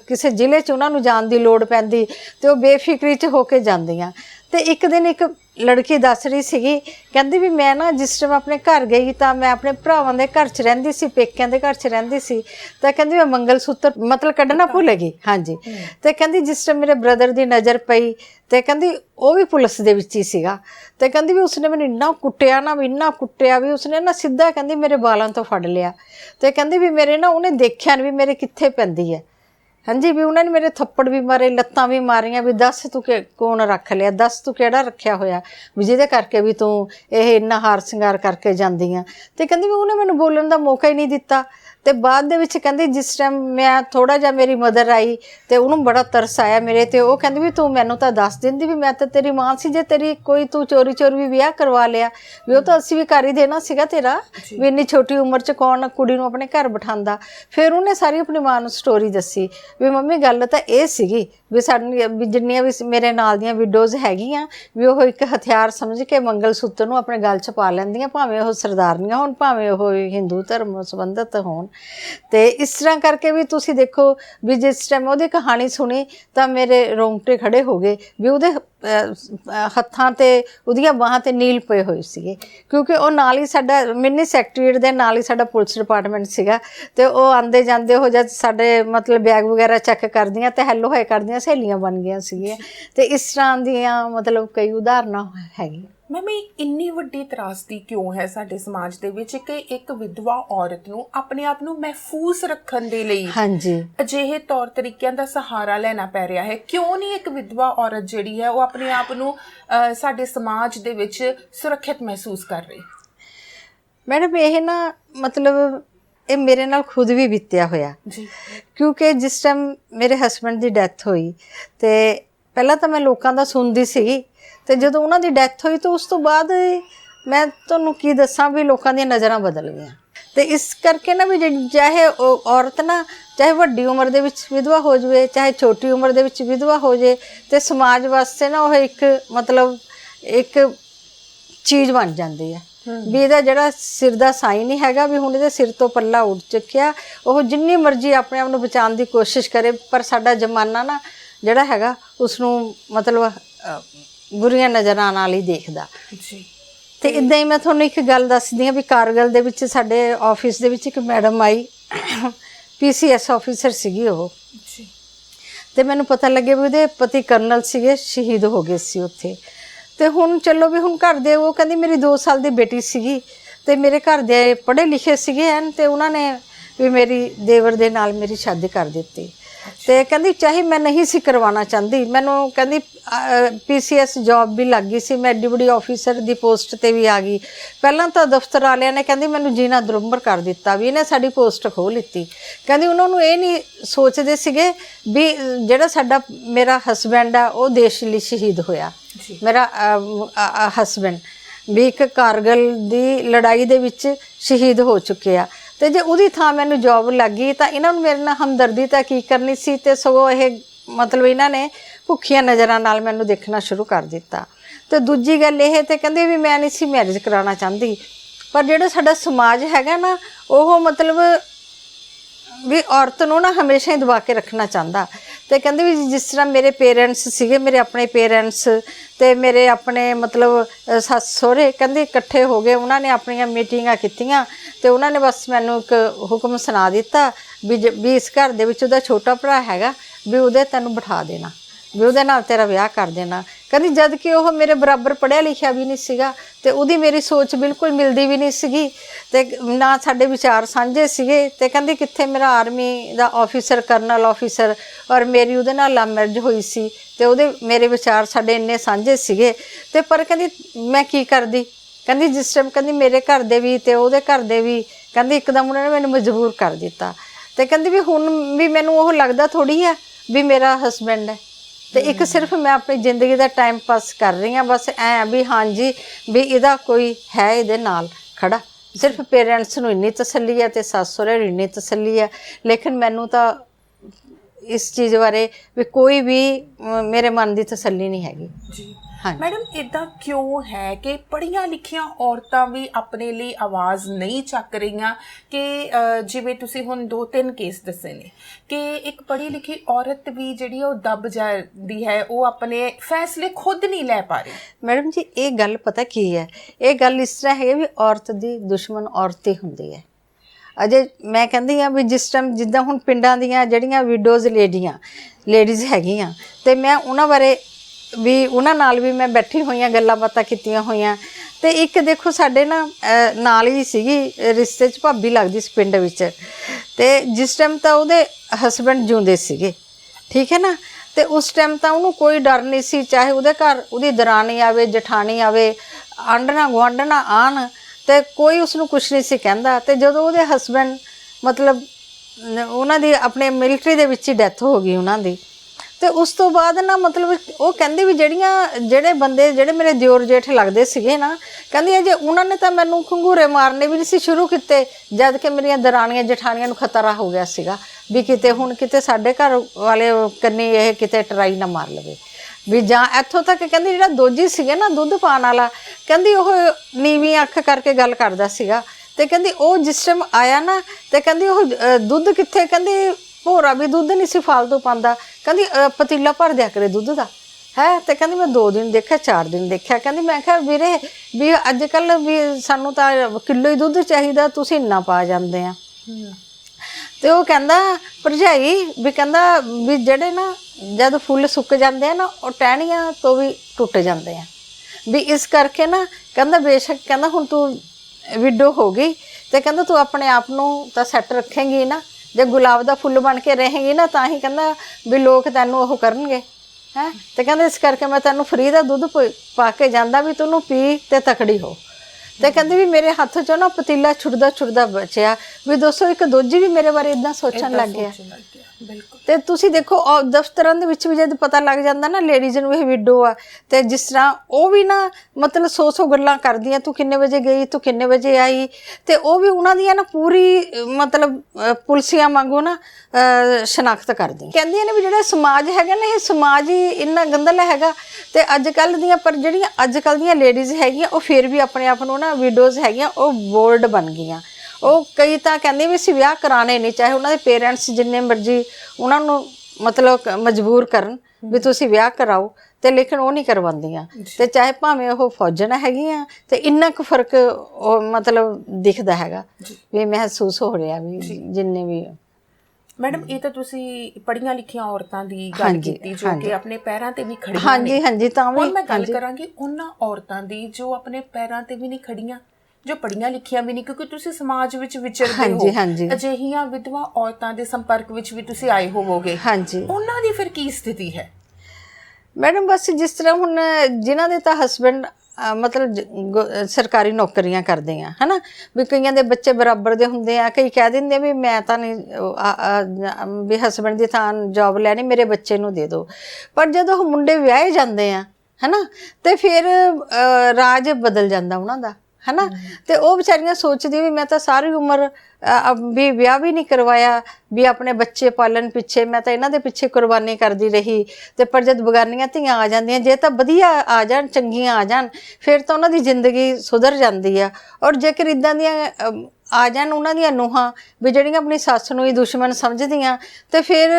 ਕਿਸੇ ਜ਼ਿਲ੍ਹੇ 'ਚ ਉਹਨਾਂ ਨੂੰ ਜਾਣ ਦੀ ਲੋੜ ਪੈਂਦੀ ਤੇ ਉਹ ਬੇਫਿਕਰੀ 'ਚ ਹੋ ਕੇ ਜਾਂਦੀਆਂ। ਤੇ ਇੱਕ ਦਿਨ ਇੱਕ ਲੜਕੀ ਦੱਸ ਰਹੀ ਸੀਗੀ ਕਹਿੰਦੀ ਵੀ ਮੈਂ ਨਾ ਜਿਸ ਟਾਈਮ ਆਪਣੇ ਘਰ ਗਈ ਤਾਂ ਮੈਂ ਆਪਣੇ ਭਰਾਵਾਂ ਦੇ ਘਰ 'ਚ ਰਹਿੰਦੀ ਸੀ ਪੇਕਿਆਂ ਦੇ ਘਰ 'ਚ ਰਹਿੰਦੀ ਸੀ ਤਾਂ ਕਹਿੰਦੀ ਮੈਂ ਮੰਗਲ ਸੂਤਰ ਮਤਲਬ ਕੱਢਣਾ ਭੁੱਲ ਗਈ ਹਾਂਜੀ। ਤੇ ਕਹਿੰਦੀ ਜਿਸ ਟਾਈਮ ਮੇਰੇ ਬ੍ਰਦਰ ਦੀ ਨਜ਼ਰ ਪਈ ਤੇ ਕਹਿੰਦੀ ਉਹ ਵੀ ਪੁਲਿਸ ਦੇ ਵਿੱਚ ਹੀ ਸੀਗਾ। ਤੇ ਕਹਿੰਦੀ ਵੀ ਉਸਨੇ ਮੈਨੂੰ ਇੰਨਾ ਕੁੱਟਿਆ ਨਾ ਵੀ ਇੰਨਾ ਕੁੱਟਿਆ ਵੀ ਉਸਨੇ ਨਾ ਸਿੱਧਾ ਕਹਿੰਦੀ ਮੇਰੇ ਵਾਲਾਂ ਤੋਂ ਫੜ ਲਿਆ। ਤੇ ਕਹਿੰਦੀ ਵੀ ਮੇਰੇ ਨਾ ਉਹਨੇ ਦੇਖਿਆ ਨੀ ਵੀ ਮੇਰੇ ਕਿੱਥੇ ਪੈਂਦੀ ਹੈ। ਹਾਂਜੀ, ਵੀ ਉਹਨਾਂ ਨੇ ਮੇਰੇ ਥੱਪੜ ਵੀ ਮਾਰੇ, ਲੱਤਾਂ ਵੀ ਮਾਰੀਆਂ, ਵੀ ਦੱਸ ਤੂੰ ਕਿ ਕੌਣ ਰੱਖ ਲਿਆ, ਦੱਸ ਤੂੰ ਕਿਹੜਾ ਰੱਖਿਆ ਹੋਇਆ? ਵੀ ਜਿਹਦੇ ਕਰਕੇ ਵੀ ਤੂੰ ਇਹ ਇੰਨਾ ਹਾਰ ਸ਼ਿੰਗਾਰ ਕਰਕੇ ਜਾਂਦੀ ਆ। ਤੇ ਕਹਿੰਦੀ ਵੀ ਉਹਨੇ ਮੈਨੂੰ ਬੋਲਣ ਦਾ ਮੌਕਾ ਹੀ ਨਹੀਂ ਦਿੱਤਾ। ਤੇ ਬਾਅਦ ਦੇ ਵਿੱਚ ਕਹਿੰਦੀ ਜਿਸ ਟਾਈਮ ਮੈਂ ਥੋੜਾ ਜਿਹਾ ਮੇਰੀ ਮਦਰ ਆਈ ਤੇ ਉਹਨੂੰ ਬੜਾ ਤਰਸ ਆਇਆ ਮੇਰੇ ਤੇ ਉਹ ਕਹਿੰਦੀ ਵੀ ਤੂੰ ਮੈਨੂੰ ਤਾਂ ਦੱਸ ਦਿੰਦੀ ਵੀ ਮੈਂ ਤਾਂ ਤੇਰੀ ਮਾਂ ਸੀ ਜੇ ਤੇਰੀ ਕੋਈ ਤੂੰ ਚੋਰੀ ਚੋਰੀ ਵੀ ਵਿਆਹ ਕਰਵਾ ਲਿਆ ਵੀ ਉਹ ਤਾਂ ਅਸੀਂ ਵੀ ਕਰ ਹੀ ਦੇਣਾ ਸੀਗਾ ਤੇਰਾ ਵੀ ਇੰਨੀ ਛੋਟੀ ਉਮਰ 'ਚ ਕੌਣ ਕੁੜੀ ਨੂੰ ਆਪਣੇ ਘਰ ਬਿਠਾਉਂਦਾ। ਫਿਰ ਉਹਨੇ ਸਾਰੀ ਆਪਣੀ ਮਾਂ ਨੂੰ ਸਟੋਰੀ ਦੱਸੀ ਵੀ ਮੰਮੀ ਗੱਲ ਤਾਂ ਇਹ ਸੀਗੀ ਵੀ ਸਾਡੀ ਜਿੰਨੀਆਂ ਵੀ ਮੇਰੇ ਨਾਲ ਦੀਆਂ ਵਿਡੋਜ਼ ਹੈਗੀਆਂ ਵੀ ਉਹ ਇੱਕ ਹਥਿਆਰ ਸਮਝ ਕੇ ਮੰਗਲ ਸੂਤਰ ਨੂੰ ਆਪਣੇ ਗਲ 'ਚ ਪਾ ਲੈਂਦੀਆਂ ਭਾਵੇਂ ਉਹ ਸਰਦਾਰਨੀਆਂ ਹੋਣ ਭਾਵੇਂ ਉਹ ਹਿੰਦੂ ਧਰਮ ਸੰਬੰਧਿਤ ਹੋਣ। ਤੇ ਇਸ ਤਰ੍ਹਾਂ ਕਰਕੇ ਵੀ ਤੁਸੀਂ ਦੇਖੋ ਵੀ ਜਿਸ ਟਾਈਮ ਉਹਦੀ ਕਹਾਣੀ ਸੁਣੀ ਤਾਂ ਮੇਰੇ ਰੋਂਗਟੇ ਖੜੇ ਹੋ ਗਏ ਵੀ ਉਹਦੇ ਹੱਥਾਂ ਤੇ ਉਹਦੀਆਂ ਬਾਹਾਂ ਤੇ ਨੀਲ ਪਏ ਹੋਏ ਸੀਗੇ। ਕਿਉਂਕਿ ਉਹ ਨਾਲ ਹੀ ਸਾਡਾ ਮਿੰਨੀ ਸੈਕਟਰੀਏਟ ਦੇ ਨਾਲ ਹੀ ਸਾਡਾ ਪੁਲਿਸ ਡਿਪਾਰਟਮੈਂਟ ਸੀਗਾ ਤੇ ਉਹ ਆਂਦੇ ਜਾਂਦੇ ਉਹ ਜਦ ਸਾਡੇ ਮਤਲਬ ਬੈਗ ਵਗੈਰਾ ਚੈੱਕ ਕਰਦੀਆਂ ਤੇ ਹੈਲੋ ਹਾਈ ਕਰਦੀਆਂ ਸਹੇਲੀਆਂ ਬਣ ਗਈਆਂ ਸੀਗੀਆਂ। ਤੇ ਇਸ ਤਰ੍ਹਾਂ ਦੀਆਂ ਮਤਲਬ ਕਈ ਉਦਾਹਰਨਾਂ ਹੈਗੀਆਂ। ਮੈਮ ਇਹ ਇੰਨੀ ਵੱਡੀ ਤਰਾਸਦੀ ਕਿਉਂ ਹੈ ਸਾਡੇ ਸਮਾਜ ਦੇ ਵਿੱਚ ਕਿ ਇੱਕ ਵਿਧਵਾ ਔਰਤ ਨੂੰ ਆਪਣੇ ਆਪ ਨੂੰ ਮਹਿਫੂਜ਼ ਰੱਖਣ ਦੇ ਲਈ ਹਾਂਜੀ। ਅਜਿਹੇ ਤੌਰ ਤਰੀਕਿਆਂ ਦਾ ਸਹਾਰਾ ਲੈਣਾ ਪੈ ਰਿਹਾ ਹੈ? ਕਿਉਂ ਨਹੀਂ ਇੱਕ ਵਿਧਵਾ ਔਰਤ ਜਿਹੜੀ ਹੈ ਉਹ ਆਪਣੇ ਆਪ ਨੂੰ ਸਾਡੇ ਸਮਾਜ ਦੇ ਵਿੱਚ ਸੁਰੱਖਿਅਤ ਮਹਿਸੂਸ ਕਰ ਰਹੀ? ਮੈਡਮ ਇਹ ਨਾ ਮਤਲਬ ਇਹ ਮੇਰੇ ਨਾਲ ਖੁਦ ਵੀ ਬੀਤਿਆ ਹੋਇਆ। ਜੀ। ਕਿਉਂਕਿ ਜਿਸ ਟਾਈਮ ਮੇਰੇ ਹਸਬੰਡ ਦੀ ਡੈਥ ਹੋਈ ਤੇ ਪਹਿਲਾਂ ਤਾਂ ਮੈਂ ਲੋਕਾਂ ਦਾ ਸੁਣਦੀ ਸੀਗੀ ਤੇ ਜਦੋਂ ਉਹਨਾਂ ਦੀ ਡੈਥ ਹੋਈ ਤਾਂ ਉਸ ਤੋਂ ਬਾਅਦ ਮੈਂ ਤੁਹਾਨੂੰ ਕੀ ਦੱਸਾਂ ਵੀ ਲੋਕਾਂ ਦੀਆਂ ਨਜ਼ਰਾਂ ਬਦਲ ਗਈਆਂ। ਤੇ ਇਸ ਕਰਕੇ ਨਾ ਵੀ ਚਾਹੇ ਉਹ ਔਰਤ ਨਾ ਚਾਹੇ ਵੱਡੀ ਉਮਰ ਦੇ ਵਿੱਚ ਵਿਧਵਾ ਹੋ ਜਾਵੇ ਚਾਹੇ ਛੋਟੀ ਉਮਰ ਦੇ ਵਿੱਚ ਵਿਧਵਾ ਹੋ ਜਾਵੇ ਤੇ ਸਮਾਜ ਵਾਸਤੇ ਨਾ ਉਹ ਇੱਕ ਮਤਲਬ ਇੱਕ ਚੀਜ਼ ਬਣ ਜਾਂਦੀ ਹੈ। ਵੀ ਇਹਦਾ ਜਿਹੜਾ ਸਿਰ ਦਾ ਸਾਈ ਨਹੀਂ ਹੈਗਾ ਵੀ ਹੁਣ ਇਹਦੇ ਸਿਰ ਤੋਂ ਪੱਲਾ ਉੱਡ ਚੁੱਕਿਆ ਉਹ ਜਿੰਨੀ ਮਰਜ਼ੀ ਆਪਣੇ ਆਪ ਨੂੰ ਬਚਾਉਣ ਦੀ ਕੋਸ਼ਿਸ਼ ਕਰੇ ਪਰ ਸਾਡਾ ਜ਼ਮਾਨਾ ਨਾ ਜਿਹੜਾ ਹੈਗਾ ਉਸ ਨੂੰ ਮਤਲਬ ਬੁਰੀਆਂ ਨਜ਼ਰਾਂ ਨਾਲ ਹੀ ਦੇਖਦਾ। ਜੀ। ਤੇ ਇਦਾਂ ਹੀ ਮੈਂ ਤੁਹਾਨੂੰ ਇੱਕ ਗੱਲ ਦੱਸਦੀ ਹਾਂ ਵੀ ਕਾਰਗਲ ਦੇ ਵਿੱਚ ਸਾਡੇ ਆਫਿਸ ਦੇ ਵਿੱਚ ਇੱਕ ਮੈਡਮ ਆਈ। ਪੀਸੀਐਸ ਆਫੀਸਰ ਸੀਗੀ ਉਹ। ਜੀ। ਤੇ ਮੈਨੂੰ ਪਤਾ ਲੱਗਿਆ ਵੀ ਉਹਦੇ ਪਤੀ ਕਰਨਲ ਸੀਗੇ ਸ਼ਹੀਦ ਹੋ ਗਏ ਸੀ ਉੱਥੇ। ਤੇ ਹੁਣ ਚੱਲੋ ਵੀ ਹੁਣ ਘਰ ਦੇ ਉਹ ਕਹਿੰਦੀ ਮੇਰੀ 2 ਸਾਲ ਦੀ ਬੇਟੀ ਸੀਗੀ ਤੇ ਮੇਰੇ ਘਰ ਦੇ ਪੜ੍ਹੇ ਲਿਖੇ ਸੀਗੇ ਐਨ ਤੇ ਉਹਨਾਂ ਨੇ ਵੀ ਮੇਰੀ ਦੇਵਰ ਦੇ ਨਾਲ ਮੇਰੀ ਸ਼ਾਦੀ ਕਰ ਦਿੱਤੀ। ਤੇ ਕਹਿੰਦੀ ਚਾਹੇ ਮੈਂ ਨਹੀਂ ਸੀ ਕਰਵਾਉਣਾ ਚਾਹੁੰਦੀ। ਮੈਨੂੰ ਕਹਿੰਦੀ ਪੀਸੀਐਸ ਜੌਬ ਵੀ ਲੱਗ ਗਈ ਸੀ। ਮੈਂ ਡਿਪਟੀ ਆਫੀਸਰ ਦੀ ਪੋਸਟ ਤੇ ਵੀ ਆ ਗਈ। ਪਹਿਲਾਂ ਤਾਂ ਦਫ਼ਤਰ ਵਾਲਿਆਂ ਨੇ ਕਹਿੰਦੀ ਮੈਨੂੰ ਜੀਣਾ ਦੁਰੰਬਰ ਕਰ ਦਿੱਤਾ ਵੀ ਇਹਨੇ ਸਾਡੀ ਪੋਸਟ ਖੋਹ ਲਿੱਤੀ। ਕਹਿੰਦੀ ਉਹਨਾਂ ਨੂੰ ਇਹ ਨਹੀਂ ਸੋਚਦੇ ਸੀਗੇ ਵੀ ਜਿਹੜਾ ਸਾਡਾ ਮੇਰਾ ਹਸਬੈਂਡ ਆ ਉਹ ਦੇਸ਼ ਲਈ ਸ਼ਹੀਦ ਹੋਇਆ। ਮੇਰਾ ਹਸਬੈਂਡ ਵੀ ਇੱਕ ਕਾਰਗਲ ਦੀ ਲੜਾਈ ਦੇ ਵਿੱਚ ਸ਼ਹੀਦ ਹੋ ਚੁੱਕੇ ਆ ਤੇ ਜੇ ਉਹਦੀ ਥਾਂ ਮੈਨੂੰ ਜੌਬ ਲੱਗ ਗਈ ਤਾਂ ਇਹਨਾਂ ਨੂੰ ਮੇਰੇ ਨਾਲ ਹਮਦਰਦੀ ਤਾਂ ਕੀ ਕਰਨੀ ਸੀ ਤੇ ਸਗੋਂ ਇਹ ਮਤਲਬ ਇਹਨਾਂ ਨੇ ਭੁੱਖੀਆਂ ਨਜ਼ਰਾਂ ਨਾਲ ਮੈਨੂੰ ਦੇਖਣਾ ਸ਼ੁਰੂ ਕਰ ਦਿੱਤਾ। ਤੇ ਦੂਜੀ ਗੱਲ ਇਹ ਤੇ ਕਹਿੰਦੇ ਵੀ ਮੈਂ ਨਹੀਂ ਸੀ ਮੈਰਿਜ ਕਰਾਉਣਾ ਚਾਹੁੰਦੀ। ਪਰ ਜਿਹੜਾ ਸਾਡਾ ਸਮਾਜ ਹੈਗਾ ਨਾ, ਉਹ ਮਤਲਬ ਵੀ ਔਰਤ ਨੂੰ ਨਾ ਹਮੇਸ਼ਾ ਹੀ ਦਬਾ ਕੇ ਰੱਖਣਾ ਚਾਹੁੰਦਾ। ਤੇ ਕਹਿੰਦੇ ਵੀ ਜਿਸ ਤਰ੍ਹਾਂ ਮੇਰੇ ਪੇਰੈਂਟਸ ਸੀਗੇ, ਮੇਰੇ ਆਪਣੇ ਪੇਰੈਂਟਸ ਤੇ ਮੇਰੇ ਆਪਣੇ ਮਤਲਬ ਸੱਸ ਸਹੁਰੇ ਕਹਿੰਦੇ ਇਕੱਠੇ ਹੋ ਗਏ, ਉਹਨਾਂ ਨੇ ਆਪਣੀਆਂ ਮੀਟਿੰਗਾਂ ਕੀਤੀਆਂ ਤੇ ਉਹਨਾਂ ਨੇ ਬਸ ਮੈਨੂੰ ਇੱਕ ਹੁਕਮ ਸੁਣਾ ਦਿੱਤਾ ਵੀ ਜ- ਵੀ ਇਸ ਘਰ ਦੇ ਵਿੱਚ ਉਹਦਾ ਛੋਟਾ ਭਰਾ ਹੈਗਾ, ਵੀ ਉਹਦੇ ਤੈਨੂੰ ਬਿਠਾ ਦੇਣਾ। ਵੀ ਉਹਦੇ ਨਾਲ ਤੇਰਾ ਵਿਆਹ ਕਰ ਦੇਣਾ। ਕਹਿੰਦੀ, ਜਦ ਕਿ ਉਹ ਮੇਰੇ ਬਰਾਬਰ ਪੜਿਆ ਲਿਖਿਆ ਵੀ ਨਹੀਂ ਸੀਗਾ ਤੇ ਉਹਦੀ ਮੇਰੀ ਸੋਚ ਬਿਲਕੁਲ ਮਿਲਦੀ ਵੀ ਨਹੀਂ ਸੀਗੀ ਤੇ ਨਾ ਸਾਡੇ ਵਿਚਾਰ ਸਾਂਝੇ ਸੀਗੇ ਤੇ ਕਹਿੰਦੀ, ਕਿੱਥੇ ਮੇਰਾ ਆਰਮੀ ਦਾ ਆਫੀਸਰ ਕਰਨਲ ਆਫੀਸਰ ਔਰ ਮੇਰੀ ਉਹਦੇ ਨਾਲ ਲਵ ਮੈਰਿਜ ਹੋਈ ਸੀ ਤੇ ਉਹਦੇ ਮੇਰੇ ਵਿਚਾਰ ਸਾਡੇ ਇੰਨੇ ਸਾਂਝੇ ਸੀਗੇ। ਤੇ ਪਰ ਕਹਿੰਦੀ, ਮੈਂ ਕੀ ਕਰਦੀ? ਕਹਿੰਦੀ, ਜਿਸ ਟਾਈਮ ਕਹਿੰਦੀ, ਮੇਰੇ ਘਰ ਦੇ ਵੀ ਤੇ ਉਹਦੇ ਘਰ ਦੇ ਵੀ, ਕਹਿੰਦੀ, ਇੱਕਦਮ ਉਹਨਾਂ ਨੇ ਮੈਨੂੰ ਮਜਬੂਰ ਕਰ ਦਿੱਤਾ। ਤੇ ਕਹਿੰਦੀ ਵੀ ਹੁਣ ਵੀ ਮੈਨੂੰ ਉਹ ਲੱਗਦਾ ਥੋੜੀ ਆ ਵੀ ਮੇਰਾ ਹਸਬੈਂਡ ਹੈ। ਤੇ ਇੱਕ ਸਿਰਫ ਮੈਂ ਆਪਣੀ ਜ਼ਿੰਦਗੀ ਦਾ ਟਾਈਮ ਪਾਸ ਕਰ ਰਹੀ ਹਾਂ ਬਸ ਐ ਵੀ ਹਾਂਜੀ ਵੀ ਇਹਦਾ ਕੋਈ ਹੈ ਇਹਦੇ ਨਾਲ ਖੜਾ। ਸਿਰਫ ਪੇਰੈਂਟਸ ਨੂੰ ਇੰਨੀ ਤਸੱਲੀ ਹੈ ਤੇ ਸੱਸ ਸਹੁਰੇ ਨੂੰ ਇੰਨੀ ਤਸੱਲੀ ਹੈ। ਲੇਕਿਨ ਮੈਨੂੰ ਤਾਂ ਇਸ ਚੀਜ਼ ਬਾਰੇ ਵੀ ਕੋਈ ਵੀ ਮੇਰੇ ਮਨ ਦੀ ਤਸੱਲੀ ਨਹੀਂ ਹੈਗੀ। ਜੀ। ਮੈਡਮ ਇਦਾਂ ਕਿਉਂ ਹੈ ਕਿ ਪੜ੍ਹੀਆਂ ਲਿਖੀਆਂ ਔਰਤਾਂ ਵੀ ਆਪਣੇ ਲਈ ਆਵਾਜ਼ ਨਹੀਂ ਚੱਕ ਰਹੀਆਂ ਕਿ ਜਿਵੇਂ ਤੁਸੀਂ ਹੁਣ ਦੋ ਤਿੰਨ ਕੇਸ ਦੱਸੇ ਨੇ ਕਿ ਇੱਕ ਪੜ੍ਹੀ ਲਿਖੀ ਔਰਤ ਵੀ ਜਿਹੜੀ ਉਹ ਦਬ ਜਾਂਦੀ ਹੈ ਉਹ ਆਪਣੇ ਫੈਸਲੇ ਖੁਦ ਨਹੀਂ ਲੈ ਪਾ ਰਹੀ। ਮੈਡਮ ਜੀ ਇਹ ਗੱਲ ਪਤਾ ਕੀ ਹੈ? ਇਹ ਗੱਲ ਇਸ ਤਰ੍ਹਾਂ ਹੈ ਵੀ ਔਰਤ ਦੀ ਦੁਸ਼ਮਣ ਔਰਤ ਹੀ ਹੁੰਦੀ ਹੈ। ਅਜੇ ਮੈਂ ਕਹਿੰਦੀ ਆ ਵੀ ਜਿਸ ਟਾਈਮ ਜਿੱਦਾਂ ਹੁਣ ਪਿੰਡਾਂ ਦੀਆਂ ਜਿਹੜੀਆਂ ਵਿਡੋਜ਼ ਲੇਡੀਆਂ ਲੇਡੀਜ਼ ਹੈਗੀਆਂ ਤੇ ਮੈਂ ਉਹਨਾਂ ਬਾਰੇ ਵੀ ਉਹਨਾਂ ਨਾਲ ਵੀ ਮੈਂ ਬੈਠੀ ਹੋਈਆਂ ਗੱਲਾਂ ਬਾਤਾਂ ਕੀਤੀਆਂ ਹੋਈਆਂ। ਤੇ ਇੱਕ ਦੇਖੋ ਸਾਡੇ ਨਾ ਨਾਲ ਹੀ ਸੀਗੀ, ਰਿਸ਼ਤੇ 'ਚ ਭਾਬੀ ਲੱਗਦੀ ਸੀ ਪਿੰਡ ਵਿੱਚ। ਤੇ ਜਿਸ ਟਾਈਮ ਤਾਂ ਉਹਦੇ ਹਸਬੰਡ ਜਿਉਂਦੇ ਸੀਗੇ, ਠੀਕ ਹੈ ਨਾ? ਤੇ ਉਸ ਟਾਈਮ ਤਾਂ ਉਹਨੂੰ ਕੋਈ ਡਰ ਨਹੀਂ ਸੀ, ਚਾਹੇ ਉਹਦੇ ਘਰ ਉਹਦੀ ਦਰਾਣੀ ਆਵੇ, ਜਠਾਣੀ ਆਵੇ ਆਂਡਣਾ ਗੁਆਂਢਣਾ ਆਣ, ਤੇ ਕੋਈ ਉਸ ਨੂੰ ਕੁਝ ਨਹੀਂ ਸੀ ਕਹਿੰਦਾ। ਤੇ ਜਦੋਂ ਉਹਦੇ ਹਸਬੰਡ ਮਤਲਬ, ਉਹਨਾਂ ਦੀ ਆਪਣੇ ਮਿਲਟਰੀ ਦੇ ਵਿੱਚ ਹੀ ਡੈਥ ਹੋ ਗਈ ਉਹਨਾਂ ਦੀ। ਤੇ ਉਸ ਤੋਂ ਬਾਅਦ ਨਾ ਮਤਲਬ ਉਹ ਕਹਿੰਦੇ ਵੀ ਜਿਹੜੀਆਂ, ਜਿਹੜੇ ਬੰਦੇ, ਜਿਹੜੇ ਮੇਰੇ ਦਿਓਰ ਜੇਠ ਲੱਗਦੇ ਸੀਗੇ ਨਾ, ਕਹਿੰਦੀ ਜੇ ਉਹਨਾਂ ਨੇ ਤਾਂ ਮੈਨੂੰ ਖੰਗੂਰੇ ਮਾਰਨੇ ਵੀ ਨਹੀਂ ਸੀ ਸ਼ੁਰੂ ਕੀਤੇ, ਜਦ ਕਿ ਮੇਰੀਆਂ ਦਰਾਣੀਆਂ ਜਠਾਣੀਆਂ ਨੂੰ ਖਤਰਾ ਹੋ ਗਿਆ ਸੀਗਾ ਵੀ ਕਿਤੇ ਹੁਣ ਕਿਤੇ ਸਾਡੇ ਘਰ ਵਾਲੇ ਕੰਨੀ ਇਹ ਕਿਤੇ ਟਰਾਈ ਨਾ ਮਾਰ ਲਵੇ। ਵੀ ਜਾਂ ਇੱਥੋਂ ਤੱਕ ਕਹਿੰਦੀ ਜਿਹੜਾ ਦੋਜੀ ਸੀਗਾ ਨਾ ਦੁੱਧ ਪਾਣ ਵਾਲਾ, ਕਹਿੰਦੀ ਉਹ ਨੀਵੀਂ ਅੱਖ ਕਰਕੇ ਗੱਲ ਕਰਦਾ ਸੀਗਾ। ਤੇ ਕਹਿੰਦੀ ਉਹ ਜਿਸ ਟਾਈਮ ਆਇਆ ਨਾ, ਤੇ ਕਹਿੰਦੀ ਉਹ ਦੁੱਧ ਕਿੱਥੇ, ਕਹਿੰਦੀ ਭੋਰਾ ਵੀ ਦੁੱਧ ਨਹੀਂ ਸੀ ਫਾਲਤੂ ਪਾਉਂਦਾ। ਕਹਿੰਦੀ ਅ, ਪਤੀਲਾ ਭਰ ਦਿਆ ਕਰੇ ਦੁੱਧ ਦਾ। ਹੈ ਤੇ ਕਹਿੰਦੀ ਮੈਂ 2 ਦਿਨ ਦੇਖਿਆ 4 ਦਿਨ ਦੇਖਿਆ। ਕਹਿੰਦੀ ਮੈਂ ਕਿਹਾ ਵੀਰੇ ਵੀ ਅੱਜ ਕੱਲ ਵੀ ਸਾਨੂੰ ਤਾਂ ਕਿਲੋ ਹੀ ਦੁੱਧ ਚਾਹੀਦਾ ਤੁਸੀਂ ਇੰਨਾ ਪਾ ਜਾਂਦੇ ਆ। ਤੇ ਉਹ ਕਹਿੰਦਾ ਭਰਜਾਈ ਵੀ ਕਹਿੰਦਾ ਵੀ ਜਿਹੜੇ ਨਾ ਜਦ ਫੁੱਲ ਸੁੱਕ ਜਾਂਦੇ ਆ ਨਾ ਉਹ ਟਹਿਣੀਆਂ ਤੋਂ ਵੀ ਟੁੱਟ ਜਾਂਦੇ ਆ। ਵੀ ਇਸ ਕਰਕੇ ਨਾ ਕਹਿੰਦਾ ਬੇਸ਼ੱਕ ਕਹਿੰਦਾ ਹੁਣ ਤੂੰ ਵਿਡੋ ਹੋ ਗਈ। ਤੇ ਕਹਿੰਦਾ ਤੂੰ ਆਪਣੇ ਆਪ ਨੂੰ ਤਾਂ ਸੈੱਟ ਰੱਖੇਂਗੀ ਨਾ। ਜੇ ਗੁਲਾਬ ਦਾ ਫੁੱਲ ਬਣ ਕੇ ਰਹੇਗੀ ਨਾ, ਤਾਂ ਹੀ ਕਹਿੰਦਾ ਵੀ ਲੋਕ ਤੈਨੂੰ ਉਹ ਕਰਨਗੇ। ਹੈ? ਤੇ ਕਹਿੰਦਾ ਇਸ ਕਰਕੇ ਮੈਂ ਤੈਨੂੰ ਫਰੀ ਦਾ ਦੁੱਧ ਪ- ਪਾ ਕੇ ਜਾਂਦਾ ਵੀ ਤੈਨੂੰ ਪੀ ਤੇ ਤਕੜੀ ਹੋ। ਤੇ ਕਹਿੰਦੀ ਵੀ ਮੇਰੇ ਹੱਥ ਚੋਂ ਨਾ ਪਤੀਲਾ ਛੁੱਟਦਾ ਛੁੱਟਦਾ ਬਚਿਆ। ਵੀ ਦੋਸਤੋ ਇੱਕ ਦੋਜੀ ਵੀ ਮੇਰੇ ਬਾਰੇ ਇਦਾਂ ਸੋਚਣ ਲੱਗ ਗਿਆ। ਬਿਲਕੁਲ। ਤੇ ਤੁਸੀਂ ਦੇਖੋ ਦਫ਼ਤਰਾਂ ਦੇ ਵਿੱਚ ਵੀ ਜਦ ਪਤਾ ਲੱਗ ਜਾਂਦਾ ਨਾ ਲੇਡੀਜ਼ ਨੂੰ ਇਹ ਵਿਡੋ ਆ ਤੇ ਜਿਸ ਤਰ੍ਹਾਂ ਉਹ ਵੀ ਨਾ ਮਤਲਬ ਸੌ ਸੌ ਗੱਲਾਂ ਕਰਦੀਆਂ ਤੂੰ ਕਿੰਨੇ ਵਜੇ ਗਈ? ਤੂੰ ਕਿੰਨੇ ਵਜੇ ਆਈ? ਤੇ ਉਹ ਵੀ ਉਹਨਾਂ ਦੀਆਂ ਨਾ ਪੂਰੀ ਮਤਲਬ ਪੁਲਸੀਆਂ ਵਾਂਗੂ ਨਾ ਸ਼ਨਾਖਤ ਕਰਦੀਆਂ। ਕਹਿੰਦੀਆਂ ਨੇ ਵੀ ਜਿਹੜਾ ਸਮਾਜ ਹੈਗਾ ਨਾ ਇਹ ਸਮਾਜ ਹੀ ਇੰਨਾ ਗੰਦਲਾ ਹੈਗਾ। ਤੇ ਅੱਜ ਕੱਲ ਦੀਆਂ ਪਰ ਜਿਹੜੀਆਂ ਅੱਜ ਕੱਲ ਦੀਆਂ ਲੇਡੀਜ਼ ਹੈਗੀਆਂ ਉਹ ਫਿਰ ਵੀ ਆਪਣੇ ਆਪ ਨੂੰ ਨਾ ਵਿਡੋਜ਼ ਹੈਗੀਆਂ ਉਹ ਬੋਲਡ ਬਣ ਗਈਆਂ। ਉਹ ਕਈ ਤਾਂ ਕਹਿੰਦੇ ਵੀ ਅਸੀਂ ਵਿਆਹ ਕਰਾਣੇ ਨਹੀਂ ਚਾਹੇ ਉਹਨਾਂ ਦੇ ਪੇਰੈਂਟਸ ਜਿੰਨੇ ਮਰਜ਼ੀ ਉਹਨਾਂ ਨੂੰ ਮਤਲਬ ਮਜਬੂਰ ਕਰਨ ਵੀ ਤੁਸੀਂ ਵਿਆਹ ਕਰਾਓ ਤੇ ਲੇਕਿਨ ਉਹ ਨਹੀਂ ਕਰਵਾਉਂਦੀਆਂ। ਤੇ ਚਾਹੇ ਭਾਵੇਂ ਉਹ ਫੌਜਣ ਹੈਗੀਆਂ ਤੇ ਇੰਨਾ ਕੁ ਫ਼ਰਕ ਉਹ ਮਤਲਬ ਦਿਖਦਾ ਹੈਗਾ ਵੀ ਮਹਿਸੂਸ ਹੋ ਰਿਹਾ ਵੀ ਜਿੰਨੇ ਵੀ ਮੈਡਮ ਇਹ ਤਾਂ ਤੁਸੀਂ ਪੜੀਆਂ ਲਿਖੀਆਂ ਔਰਤਾਂ ਦੀ ਗੱਲ ਕੀਤੀ ਜੋ। ਕਿ ਆਪਣੇ ਪੈਰਾਂ ਤੇ ਵੀ ਖੜੀਆਂ ਹਾਂਜੀ ਹਾਂਜੀ ਤਾਂ ਵੀ ਮੈਂ ਗੱਲ ਕਰਾਂਗੀ ਉਹਨਾਂ ਔਰਤਾਂ ਦੀ ਜੋ ਆਪਣੇ ਪੈਰਾਂ ਤੇ ਵੀ ਨਹੀਂ ਖੜੀਆਂ ਜੋ ਪੜੀਆਂ ਲਿਖੀਆਂ ਵੀ ਨਹੀਂ ਕਿਉਂਕਿ ਤੁਸੀਂ ਸਮਾਜ ਵਿੱਚ ਵਿਚਰਦੇ ਹੋ। ਅਜਿਹੀਆਂ ਵਿਧਵਾ ਔਰਤਾਂ ਦੇ ਸੰਪਰਕ ਵਿੱਚ ਵੀ ਤੁਸੀਂ ਆਏ ਹੋਵੋਗੇ। ਹਾਂਜੀ। ਉਹਨਾਂ ਦੀ ਫਿਰ ਕੀ ਸਥਿਤੀ ਹੈ? ਮੈਡਮ ਬਸ ਜਿਸ ਤਰ੍ਹਾਂ ਹੁਣ ਜਿਨ੍ਹਾਂ ਦੇ ਤਾਂ ਹਸਬੰਡ ਮਤਲਬ ਜ- ਗ- ਸਰਕਾਰੀ ਨੌਕਰੀਆਂ ਕਰਦੇ ਆ, ਹਨਾ? ਵੀ ਕਈਆਂ ਦੇ ਬੱਚੇ ਬਰਾਬਰ ਦੇ ਹੁੰਦੇ ਆ, ਕਈ ਕਹਿ ਦਿੰਦੇ ਵੀ ਮੈਂ ਤਾਂ ਨਹੀਂ ਵੀ ਹਸਬੰਡ ਦੀ ਥਾਂ ਜੌਬ ਲੈਣੀ, ਮੇਰੇ ਬੱਚੇ ਨੂੰ ਦੇ ਦਿਓ ਪਰ ਜਦੋਂ ਉਹ ਮੁੰਡੇ ਵਿਆਹੇ ਜਾਂਦੇ ਆ, ਹਨਾ? ਤੇ ਫਿਰ ਰਾਜ ਬਦਲ ਜਾਂਦਾ ਉਹਨਾਂ ਦਾ। ਹਨਾ? ਤੇ ਉਹ ਵਿਚਾਰੀਆਂ ਸੋਚਦੀ ਵੀ ਮੈਂ ਤਾਂ ਸਾਰੀ ਉਮਰ ਵੀ ਵਿਆਹ ਵੀ ਨਹੀਂ ਕਰਵਾਇਆ ਵੀ ਆਪਣੇ ਬੱਚੇ ਪਾਲਣ ਪਿੱਛੇ ਮੈਂ ਤਾਂ ਇਹਨਾਂ ਦੇ ਪਿੱਛੇ ਕੁਰਬਾਨੀ ਕਰਦੀ ਰਹੀ। ਤੇ ਪਰ ਜਦ ਬਗਾਨੀਆਂ ਧੀਆਂ ਆ ਜਾਂਦੀਆਂ ਜੇ ਤਾਂ ਵਧੀਆ ਆ ਜਾਣ ਚੰਗੀਆਂ ਆ ਜਾਣ ਫਿਰ ਤਾਂ ਉਹਨਾਂ ਦੀ ਜ਼ਿੰਦਗੀ ਸੁਧਰ ਜਾਂਦੀ ਆ। ਔਰ ਜੇਕਰ ਇਦਾਂ ਦੀਆਂ ਆ ਜਾਣ ਉਹਨਾਂ ਦੀਆਂ ਨੂੰਹਾਂ ਵੀ ਜਿਹੜੀਆਂ ਆਪਣੀ ਸੱਸ ਨੂੰ ਹੀ ਦੁਸ਼ਮਣ ਸਮਝਦੀਆਂ ਤੇ ਫਿਰ